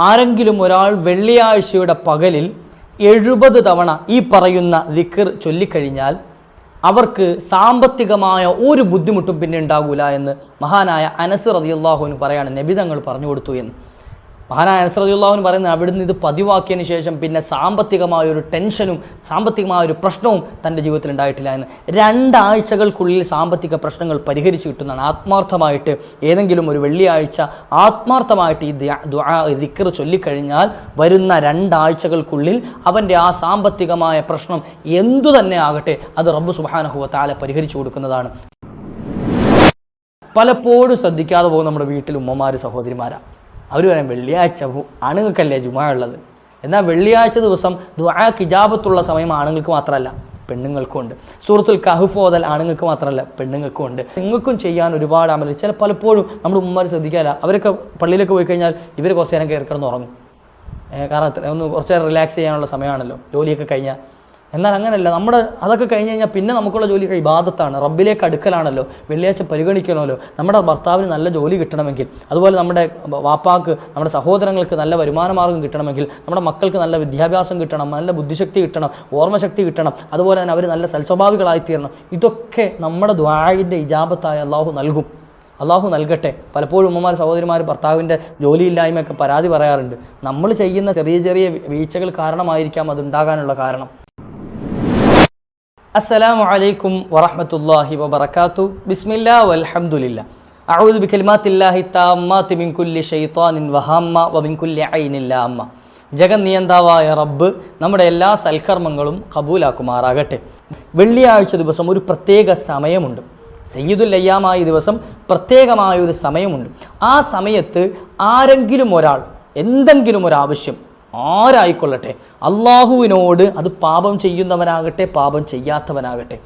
ആരെങ്കിലും ഒരാൾ വെള്ളിയാഴ്ചയുടെ പകലിൽ എഴുപത് തവണ ഈ പറയുന്ന ദിക്കർ ചൊല്ലിക്കഴിഞ്ഞാൽ അവർക്ക് സാമ്പത്തികമായ ഒരു ബുദ്ധിമുട്ടും പിന്നെ ഉണ്ടാകൂല എന്ന് മഹാനായ അനസ് റതിയുള്ളാഹുവിന് പറയാണ്. നബിതങ്ങൾ പറഞ്ഞു കൊടുത്തു എന്ന്. മഹാനായ പറയുന്ന പറയുന്നത് അവിടുന്ന് ഇത് പതിവാക്കിയതിന് ശേഷം പിന്നെ സാമ്പത്തികമായ ഒരു ടെൻഷനും സാമ്പത്തികമായ ഒരു പ്രശ്നവും തന്റെ ജീവിതത്തിൽ ഉണ്ടായിട്ടില്ല എന്ന്. രണ്ടാഴ്ചകൾക്കുള്ളിൽ സാമ്പത്തിക പ്രശ്നങ്ങൾ പരിഹരിച്ചു കിട്ടുന്നതാണ്. ആത്മാർത്ഥമായിട്ട് ഏതെങ്കിലും ഒരു വെള്ളിയാഴ്ച ആത്മാർത്ഥമായിട്ട് ഈ ദിക്കർ ചൊല്ലിക്കഴിഞ്ഞാൽ വരുന്ന രണ്ടാഴ്ചകൾക്കുള്ളിൽ അവന്റെ ആ സാമ്പത്തികമായ പ്രശ്നം എന്തു തന്നെ ആകട്ടെ അത് റബ്ബ് സുബാനഹുവ താല പരിഹരിച്ചു കൊടുക്കുന്നതാണ്. പലപ്പോഴും ശ്രദ്ധിക്കാതെ പോകും നമ്മുടെ വീട്ടിൽ ഉമ്മമാർ സഹോദരിമാരാ. അവർ പറയാം വെള്ളിയാഴ്ച ആണുങ്ങൾക്കല്ലേ ജുമാ ഉള്ളത്. എന്നാൽ വെള്ളിയാഴ്ച ദിവസം ദുആ കിജാബത്തുള്ള സമയം ആണുങ്ങൾക്ക് മാത്രമല്ല പെണ്ണുങ്ങൾക്കും ഉണ്ട്. സൂറത്തുൽ കഹഫ് ഓതൽ ആണുങ്ങൾക്ക് മാത്രമല്ല പെണ്ണുങ്ങൾക്കും ഉണ്ട്. നിങ്ങൾക്കും ചെയ്യാൻ ഒരുപാട് അമൽ ചില പലപ്പോഴും നമ്മുടെ ഉമ്മമാർ ശ്രദ്ധിക്കാല്ല അവരൊക്കെ പള്ളിയിലൊക്കെ പോയി കഴിഞ്ഞാൽ ഇവർ കുറച്ച് നേരം കയറി കിടന്ന് ഉറങ്ങും. കാരണം ഒന്ന് കുറച്ച് റിലാക്സ് ചെയ്യാനുള്ള സമയമാണല്ലോ. ജോലിയൊക്കെ കഴിഞ്ഞാൽ എന്നാൽ അങ്ങനെയല്ല നമ്മുടെ അതൊക്കെ കഴിഞ്ഞ് കഴിഞ്ഞാൽ പിന്നെ നമുക്കുള്ള ജോലി ഇബാദത്താണ്. റബ്ബിലേക്ക് അടുക്കലാണല്ലോ. വെള്ളിയാഴ്ച പരിഗണിക്കണമല്ലോ. നമ്മുടെ ഭർത്താവിന് നല്ല ജോലി കിട്ടണമെങ്കിൽ അതുപോലെ നമ്മുടെ വാപ്പാക്ക് നമ്മുടെ സഹോദരങ്ങൾക്ക് നല്ല വരുമാനമാർഗം കിട്ടണമെങ്കിൽ നമ്മുടെ മക്കൾക്ക് നല്ല വിദ്യാഭ്യാസം കിട്ടണം നല്ല ബുദ്ധിശക്തി കിട്ടണം ഓർമ്മശക്തി കിട്ടണം അതുപോലെ തന്നെ അവർ നല്ല സൽസ്വഭാവികളായി തീരണം ഇതൊക്കെ നമ്മുടെ ദ്വായിന്റെ ഇജാബത്തായ അള്ളാഹു നൽകും. അള്ളാഹു നൽകട്ടെ. പലപ്പോഴും ഉമ്മമാർ സഹോദരിമാർ ഭർത്താവിന്റെ ജോലിയില്ലായ്മയൊക്കെ പരാതി പറയാറുണ്ട്. നമ്മൾ ചെയ്യുന്ന ചെറിയ ചെറിയ വീഴ്ചകൾ കാരണമായിരിക്കാം അതുണ്ടാകാനുള്ള കാരണം. അസ്സലാമു അലൈക്കും വറഹ്മത്തുള്ളാഹി വബറകാതു ബിസ്മില്ല വൽഹംദുലില്ലാ. അഊദു ബികലിമാത്തില്ലാഹി താമ്മാത്തി മിൻ കുല്ലി ശൈത്താനിൻ വഹാമ്മ വമിൻ കുല്ലി അമ്മ. ജഗന്നിയന്താവായ റബ്ബ് നമ്മുടെ എല്ലാ സൽക്കർമ്മങ്ങളും കബൂലാക്കുമാറാകട്ടെ. വെള്ളിയാഴ്ച ദിവസം ഒരു പ്രത്യേക സമയമുണ്ട്. സയ്യിദുൽ അയ്യാമായ ദിവസം പ്രത്യേകമായ ഒരു സമയമുണ്ട്. ആ സമയത്ത് ആരെങ്കിലും ഒരാൾ എന്തെങ്കിലും ഒരു ആവശ്യം ആരായിക്കൊള്ളട്ടെ? അള്ളാഹുവിനോട് അത് പാപം ചെയ്യുന്നവനാകട്ടെ പാപം ചെയ്യാത്തവനാകട്ടെ.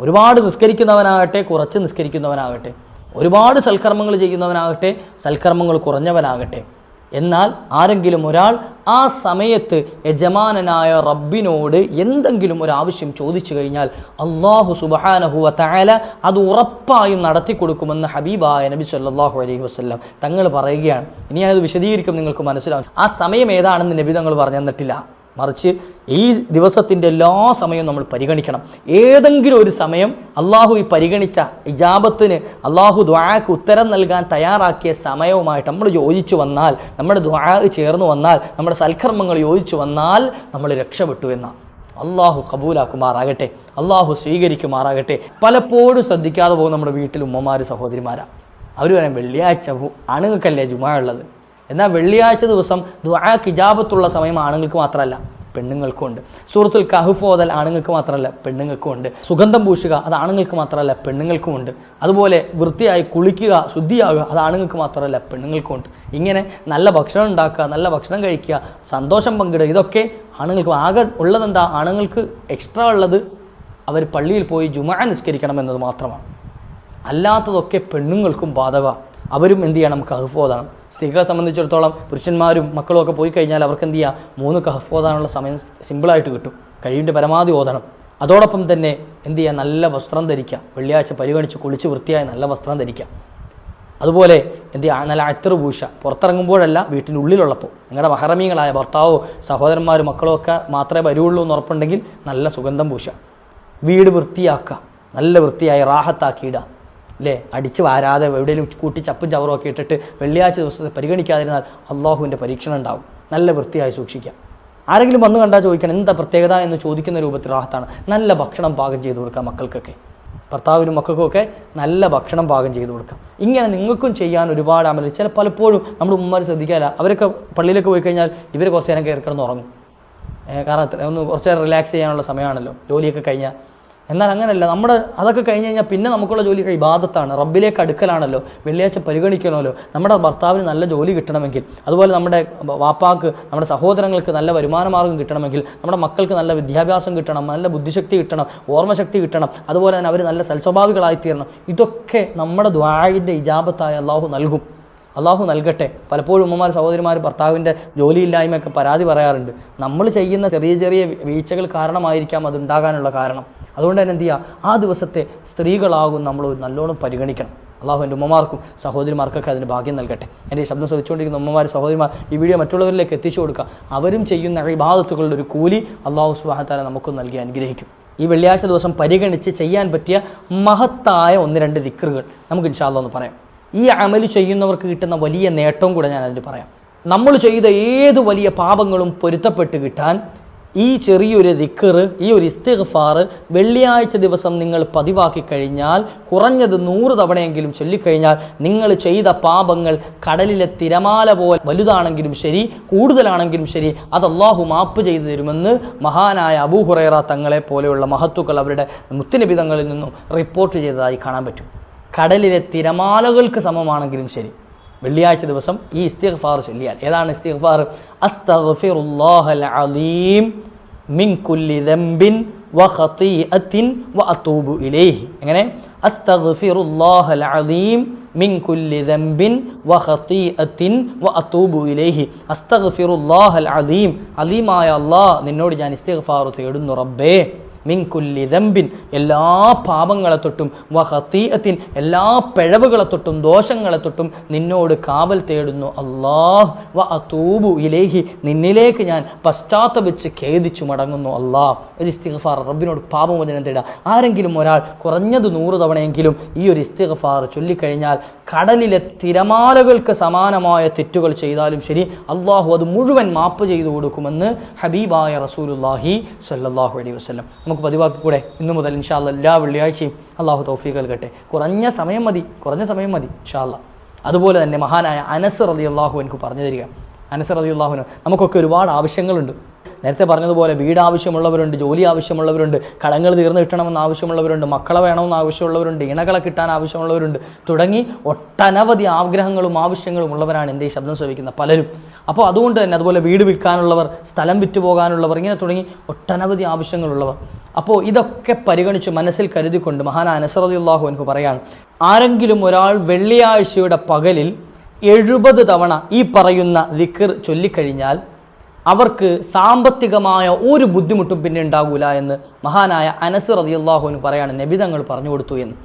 ഒരുപാട് നിസ്കരിക്കുന്നവനാകട്ടെ കുറച്ച് നിസ്കരിക്കുന്നവനാകട്ടെ. ഒരുപാട് സൽക്കർമ്മങ്ങൾ ചെയ്യുന്നവനാകട്ടെ സൽക്കർമ്മങ്ങൾ കുറഞ്ഞവനാകട്ടെ. എന്നാൽ ആരെങ്കിലും ഒരാൾ ആ സമയത്ത് യജമാനനായ റബ്ബിനോട് എന്തെങ്കിലും ഒരു ആവശ്യം ചോദിച്ചു കഴിഞ്ഞാൽ അള്ളാഹു സുബഹാനഹുവ തആല അത് ഉറപ്പായും നടത്തി കൊടുക്കുമെന്ന് ഹബീബായ നബി സല്ലാഹു അലൈഹി വസല്ലം തങ്ങൾ പറയുകയാണ്. ഇനി ഞാനത് വിശദീകരിക്കും നിങ്ങൾക്ക് മനസ്സിലാവും. ആ സമയം ഏതാണെന്ന് നബി തങ്ങൾ പറഞ്ഞു തന്നിട്ടില്ല മറിച്ച് ഈ ദിവസത്തിന്റെ എല്ലാ സമയവും നമ്മൾ പരിഗണിക്കണം. ഏതെങ്കിലും ഒരു സമയം അള്ളാഹു ഈ പരിഗണിച്ച ഇജാബത്തിന് അള്ളാഹു ദ്വാക്ക് ഉത്തരം നൽകാൻ തയ്യാറാക്കിയ സമയവുമായിട്ട് നമ്മൾ യോജിച്ചു വന്നാൽ നമ്മുടെ ദ്വാ ചേർന്ന് വന്നാൽ നമ്മുടെ സൽക്കർമ്മങ്ങൾ യോജിച്ചു വന്നാൽ നമ്മൾ രക്ഷപ്പെട്ടു എന്നാണ് അള്ളാഹു കബൂലാക്കുമാറാകട്ടെ. അള്ളാഹു സ്വീകരിക്കുമാറാകട്ടെ. പലപ്പോഴും ശ്രദ്ധിക്കാതെ പോകും നമ്മുടെ വീട്ടിൽ ഉമ്മമാർ സഹോദരിമാരാണ് അവർ പറയാം വെള്ളിയാഴ്ച അണുങ്ങൾക്കല്ലേ ജുമാ ഉള്ളത്? എന്നാൽ വെള്ളിയാഴ്ച ദിവസം ദ്വാ കിജാബത്തുള്ള സമയം ആണുങ്ങൾക്ക് മാത്രമല്ല പെണ്ണുങ്ങൾക്കും ഉണ്ട്. സുഹൃത്തുൽ കഹുഫ് ഓതൽ ആണുങ്ങൾക്ക് മാത്രമല്ല പെണ്ണുങ്ങൾക്കും ഉണ്ട്. സുഗന്ധം പൂശുക അത് ആണുങ്ങൾക്ക് മാത്രമല്ല പെണ്ണുങ്ങൾക്കും ഉണ്ട്. അതുപോലെ വൃത്തിയായി കുളിക്കുക ശുദ്ധിയാകുക അത് ആണുങ്ങൾക്ക് മാത്രമല്ല പെണ്ണുങ്ങൾക്കും ഉണ്ട്. ഇങ്ങനെ നല്ല ഭക്ഷണം ഉണ്ടാക്കുക നല്ല ഭക്ഷണം കഴിക്കുക സന്തോഷം പങ്കിടുക ഇതൊക്കെ ആണുങ്ങൾക്ക് ആകെ ഉള്ളതെന്താ? ആണുങ്ങൾക്ക് എക്സ്ട്രാ ഉള്ളത് അവർ പള്ളിയിൽ പോയി ജുമാ നിസ്കരിക്കണം എന്നത് മാത്രമാണ്. അല്ലാത്തതൊക്കെ പെണ്ണുങ്ങൾക്കും ബാധക. അവരും എന്ത് ചെയ്യണം? കഹുഫ് ഓതണം. സ്ത്രീകളെ സംബന്ധിച്ചിടത്തോളം പുരുഷന്മാരും മക്കളും ഒക്കെ പോയി കഴിഞ്ഞാൽ അവർക്ക് എന്ത് ചെയ്യുക മൂന്ന് കഹഫ് ഓതാനുള്ള സമയം സിമ്പിളായിട്ട് കിട്ടും. കഴിവിന്റെ പരമാവധി ഓതണം. അതോടൊപ്പം തന്നെ എന്ത് ചെയ്യുക നല്ല വസ്ത്രം ധരിക്കുക വെള്ളിയാഴ്ച പരിഗണിച്ച് കുളിച്ച് വൃത്തിയായി നല്ല വസ്ത്രം ധരിക്കുക അതുപോലെ എന്ത് ചെയ്യുക നല്ല അത്ര പൂശ. പുറത്തിറങ്ങുമ്പോഴല്ല വീട്ടിന്റെ ഉള്ളിലുള്ളപ്പോൾ. നിങ്ങളുടെ മഹറമീങ്ങളായ ഭർത്താവോ സഹോദരന്മാരും മക്കളോ ഒക്കെ മാത്രമേ വരുള്ളൂ എന്ന് ഉറപ്പുണ്ടെങ്കിൽ നല്ല സുഗന്ധം പൂശ. വീട് വൃത്തിയാക്കുക. നല്ല വൃത്തിയായി റാഹത്താക്കിയിടുക അല്ലേ അടിച്ച് വാരാതെ എവിടെയെങ്കിലും കൂട്ടി ചപ്പും ചവറും ഒക്കെ ഇട്ടിട്ട് വെള്ളിയാഴ്ച ദിവസത്തെ പരിഗണിക്കാതിരുന്നാൽ അള്ളാഹുവിന്റെ പരീക്ഷണം ഉണ്ടാവും. നല്ല വൃത്തിയായി സൂക്ഷിക്കാം ആരെങ്കിലും വന്നു കണ്ടാൽ ചോദിക്കണം എന്താ പ്രത്യേകത എന്ന് ചോദിക്കുന്ന രൂപത്തിൽ റാഹത്താണ്. നല്ല ഭക്ഷണം പാകം ചെയ്തു കൊടുക്കുക മക്കൾക്കൊക്കെ. ഭർത്താവിനും മക്കൾക്കൊക്കെ നല്ല ഭക്ഷണം പാകം ചെയ്തു കൊടുക്കാം ഇങ്ങനെ നിങ്ങൾക്കും ചെയ്യാൻ ഒരുപാട് അമല. ചില പലപ്പോഴും നമ്മുടെ ഉമ്മമാർ ശ്രദ്ധിക്കാല്ല അവരൊക്കെ പള്ളിയിലൊക്കെ പോയി കഴിഞ്ഞാൽ ഇവർ കുറച്ച് നേരം കയറി കിടന്ന് ഉറങ്ങും. കാരണം ഒന്ന് കുറച്ച് റിലാക്സ് ചെയ്യാനുള്ള സമയമാണല്ലോ. ജോലിയൊക്കെ കഴിഞ്ഞാൽ എന്നാൽ അങ്ങനെയല്ല നമ്മുടെ അതൊക്കെ കഴിഞ്ഞ് കഴിഞ്ഞാൽ പിന്നെ നമുക്കുള്ള ജോലി ഇബാദത്താണ്. റബ്ബിലേക്ക് അടുക്കലാണല്ലോ. വെള്ളിയാഴ്ച പരിഗണിക്കണമല്ലോ. നമ്മുടെ ഭർത്താവിന് നല്ല ജോലി കിട്ടണമെങ്കിൽ അതുപോലെ നമ്മുടെ വാപ്പാക്ക് നമ്മുടെ സഹോദരങ്ങൾക്ക് നല്ല വരുമാനമാർഗം കിട്ടണമെങ്കിൽ നമ്മുടെ മക്കൾക്ക് നല്ല വിദ്യാഭ്യാസം കിട്ടണം നല്ല ബുദ്ധിശക്തി കിട്ടണം ഓർമ്മശക്തി കിട്ടണം അതുപോലെ തന്നെ അവർ നല്ല സൽസ്വഭാവികളായി തീരണം ഇതൊക്കെ നമ്മുടെ ദ്വായിന്റെ ഇജാബത്തായ അള്ളാഹു നൽകും. അള്ളാഹു നൽകട്ടെ. പലപ്പോഴും ഉമ്മമാർ സഹോദരിമാർ ഭർത്താവിന്റെ ജോലിയില്ലായ്മയൊക്കെ പരാതി പറയാറുണ്ട്. നമ്മൾ ചെയ്യുന്ന ചെറിയ ചെറിയ വീഴ്ചകൾ കാരണമായിരിക്കാം അതുണ്ടാകാനുള്ള കാരണം. അതുകൊണ്ട് തന്നെ എന്ത് ചെയ്യുക ആ ദിവസത്തെ സ്ത്രീകളാകും നമ്മൾ നല്ലോണം പരിഗണിക്കണം. അള്ളാഹു എന്റെ ഉമ്മമാർക്കും സഹോദരിമാർക്കൊക്കെ അതിന് ഭാഗ്യം നൽകട്ടെ. എന്റെ ഈ ശബ്ദം ശ്രദ്ധിച്ചുകൊണ്ടിരിക്കുന്ന ഉമ്മമാർ സഹോദരിമാർ ഈ വീഡിയോ മറ്റുള്ളവരിലേക്ക് എത്തിച്ചു കൊടുക്കുക. അവരും ചെയ്യുന്ന ഇബാദത്തുകളുടെ ഒരു കൂലി അള്ളാഹു സുബാഹത്താല നമുക്ക് നൽകി അനുഗ്രഹിക്കും. ഈ വെള്ളിയാഴ്ച ദിവസം പരിഗണിച്ച് ചെയ്യാൻ പറ്റിയ മഹത്തായ ഒന്ന് രണ്ട് ദിക്കറുകൾ നമുക്ക് ഇൻഷാല്ല ഒന്ന് പറയാം. ഈ അമൽ ചെയ്യുന്നവർക്ക് കിട്ടുന്ന വലിയ നേട്ടവും കൂടെ ഞാൻ അതിന് പറയാം. നമ്മൾ ചെയ്ത ഏത് വലിയ പാപങ്ങളും പൊരുത്തപ്പെട്ട് കിട്ടാൻ ഈ ചെറിയൊരു ദിക്കറ് ഈ ഒരു ഇസ്തിഗ്ഫാർ വെള്ളിയാഴ്ച ദിവസം നിങ്ങൾ പതിവാക്കി കഴിഞ്ഞാൽ കുറഞ്ഞത് നൂറ് തവണയെങ്കിലും ചൊല്ലിക്കഴിഞ്ഞാൽ നിങ്ങൾ ചെയ്ത പാപങ്ങൾ കടലിലെ തിരമാല പോലെ വലുതാണെങ്കിലും ശരി കൂടുതലാണെങ്കിലും ശരി അത് അള്ളാഹു മാപ്പ് ചെയ്തു തരുമെന്ന് മഹാനായ അബൂ ഹുറൈറ തങ്ങളെ പോലെയുള്ള മഹത്തുക്കൾ അവരുടെ മുത്തുനിബിതങ്ങളിൽ നിന്നും റിപ്പോർട്ട് ചെയ്തതായി കാണാൻ പറ്റും. കടലിലെ തിരമാലകൾക്ക് സമമാണെങ്കിലും ശരി. വെള്ളിയാഴ്ച ദിവസം ഈ ഇസ്തിഗ്ഫാർ ചൊല്ലിയാൽ. ഏതാണ് ഇസ്തിഗ്ഫാർ? അസ്തഗ്ഫിറുല്ലാഹൽ അലീം മിൻ കുല്ലി ദംബിൻ വ ഖതീഅത്തിൻ വ അതൂബു ഇലൈഹി. എങ്ങനെ? അസ്തഗ്ഫിറുല്ലാഹൽ അലീം മിൻ കുല്ലി ദംബിൻ വ ഖതീഅത്തിൻ വ അതൂബു ഇലൈഹി. അസ്തഗ്ഫിറുല്ലാഹൽ അലീം. അലീമായ അല്ലാഹ് നിന്നോട് ഞാൻ ഇസ്തിഗ്ഫാർ തേടുന്നു റബ്ബേ. മിൻ കുല്ലി ദമ്പിൻ എല്ലാ പാപങ്ങളെ തൊട്ടും വഹത്തീയത്തിൻ എല്ലാ പിഴവുകളെ തൊട്ടും ദോഷങ്ങളെ തൊട്ടും നിന്നോട് കാവൽ തേടുന്നു അള്ളാഹ് വ അതൂബു ഇലേഹി. നിന്നിലേക്ക് ഞാൻ പശ്ചാത്തപിച്ച് ഖേദിച്ചു മടങ്ങുന്നു അള്ളാഹ് ഒരു ഇസ്തിഗ്ഫാർ റബ്ബിനോട് പാപമോചനം തേടുക. ആരെങ്കിലും ഒരാൾ കുറഞ്ഞത് നൂറ് തവണയെങ്കിലും ഈ ഒരു ഇസ്തിഗ്ഫാർ ചൊല്ലിക്കഴിഞ്ഞാൽ കടലിലെ തിരമാലകൾക്ക് സമാനമായ തെറ്റുകൾ ചെയ്താലും ശരി അള്ളാഹു അത് മുഴുവൻ മാപ്പ് ചെയ്തു കൊടുക്കുമെന്ന് ഹബീബായ റസൂലുല്ലാഹി സല്ലാഹു അലൈഹി വസല്ലം. നമുക്ക് പതിവാക്കിക്കൂടെ? ഇന്നു മുതൽ ഇൻഷാല്ല എല്ലാ വെള്ളിയാഴ്ചയും അള്ളാഹു തൗഫീഖ് നൽകട്ടെ. കുറഞ്ഞ സമയം മതി കുറഞ്ഞ സമയം മതി ഇൻഷാല്ല അതുപോലെ തന്നെ മഹാനായ അനസ് റതി അള്ളാഹു എനിക്ക് പറഞ്ഞു തരിക. അനസ് റതി അള്ളാഹുവിന് നമുക്കൊക്കെ ഒരുപാട് ആവശ്യങ്ങളുണ്ട്. നേരത്തെ പറഞ്ഞതുപോലെ വീട് ആവശ്യമുള്ളവരുണ്ട് ജോലി ആവശ്യമുള്ളവരുണ്ട് കടങ്ങൾ തീർന്നു കിട്ടണമെന്ന് ആവശ്യമുള്ളവരുണ്ട് മക്കളെ വേണമെന്ന് ആവശ്യമുള്ളവരുണ്ട് ഇണകളെ കിട്ടാൻ ആവശ്യമുള്ളവരുണ്ട്. തുടങ്ങി ഒട്ടനവധി ആഗ്രഹങ്ങളും ആവശ്യങ്ങളും ഉള്ളവരാണ് എന്റെ ഈ ശബ്ദം ശ്രവിക്കുന്ന പലരും. അപ്പോൾ അതുകൊണ്ട് തന്നെ അതുപോലെ വീട് വിൽക്കാനുള്ളവർ സ്ഥലം വിറ്റുപോകാനുള്ളവർ ഇങ്ങനെ തുടങ്ങി ഒട്ടനവധി ആവശ്യങ്ങളുള്ളവർ. അപ്പോൾ ഇതൊക്കെ പരിഗണിച്ച് മനസ്സിൽ കരുതിക്കൊണ്ട് മഹാന അനസറദിയുള്ളാഹു എനിക്ക് പറയാണ് ആരെങ്കിലും ഒരാൾ വെള്ളിയാഴ്ചയുടെ പകലിൽ എഴുപത് തവണ ഈ പറയുന്ന ദിക്കർ ചൊല്ലിക്കഴിഞ്ഞാൽ അവർക്ക് സാമ്പത്തികമായ ഒരു ബുദ്ധിമുട്ടും പിന്നെ ഉണ്ടാകൂല എന്ന് മഹാനായ അനസ് റതിയുള്ളാഹുവിന് പറയാണ് നബിതങ്ങൾ പറഞ്ഞു കൊടുത്തു എന്ന്.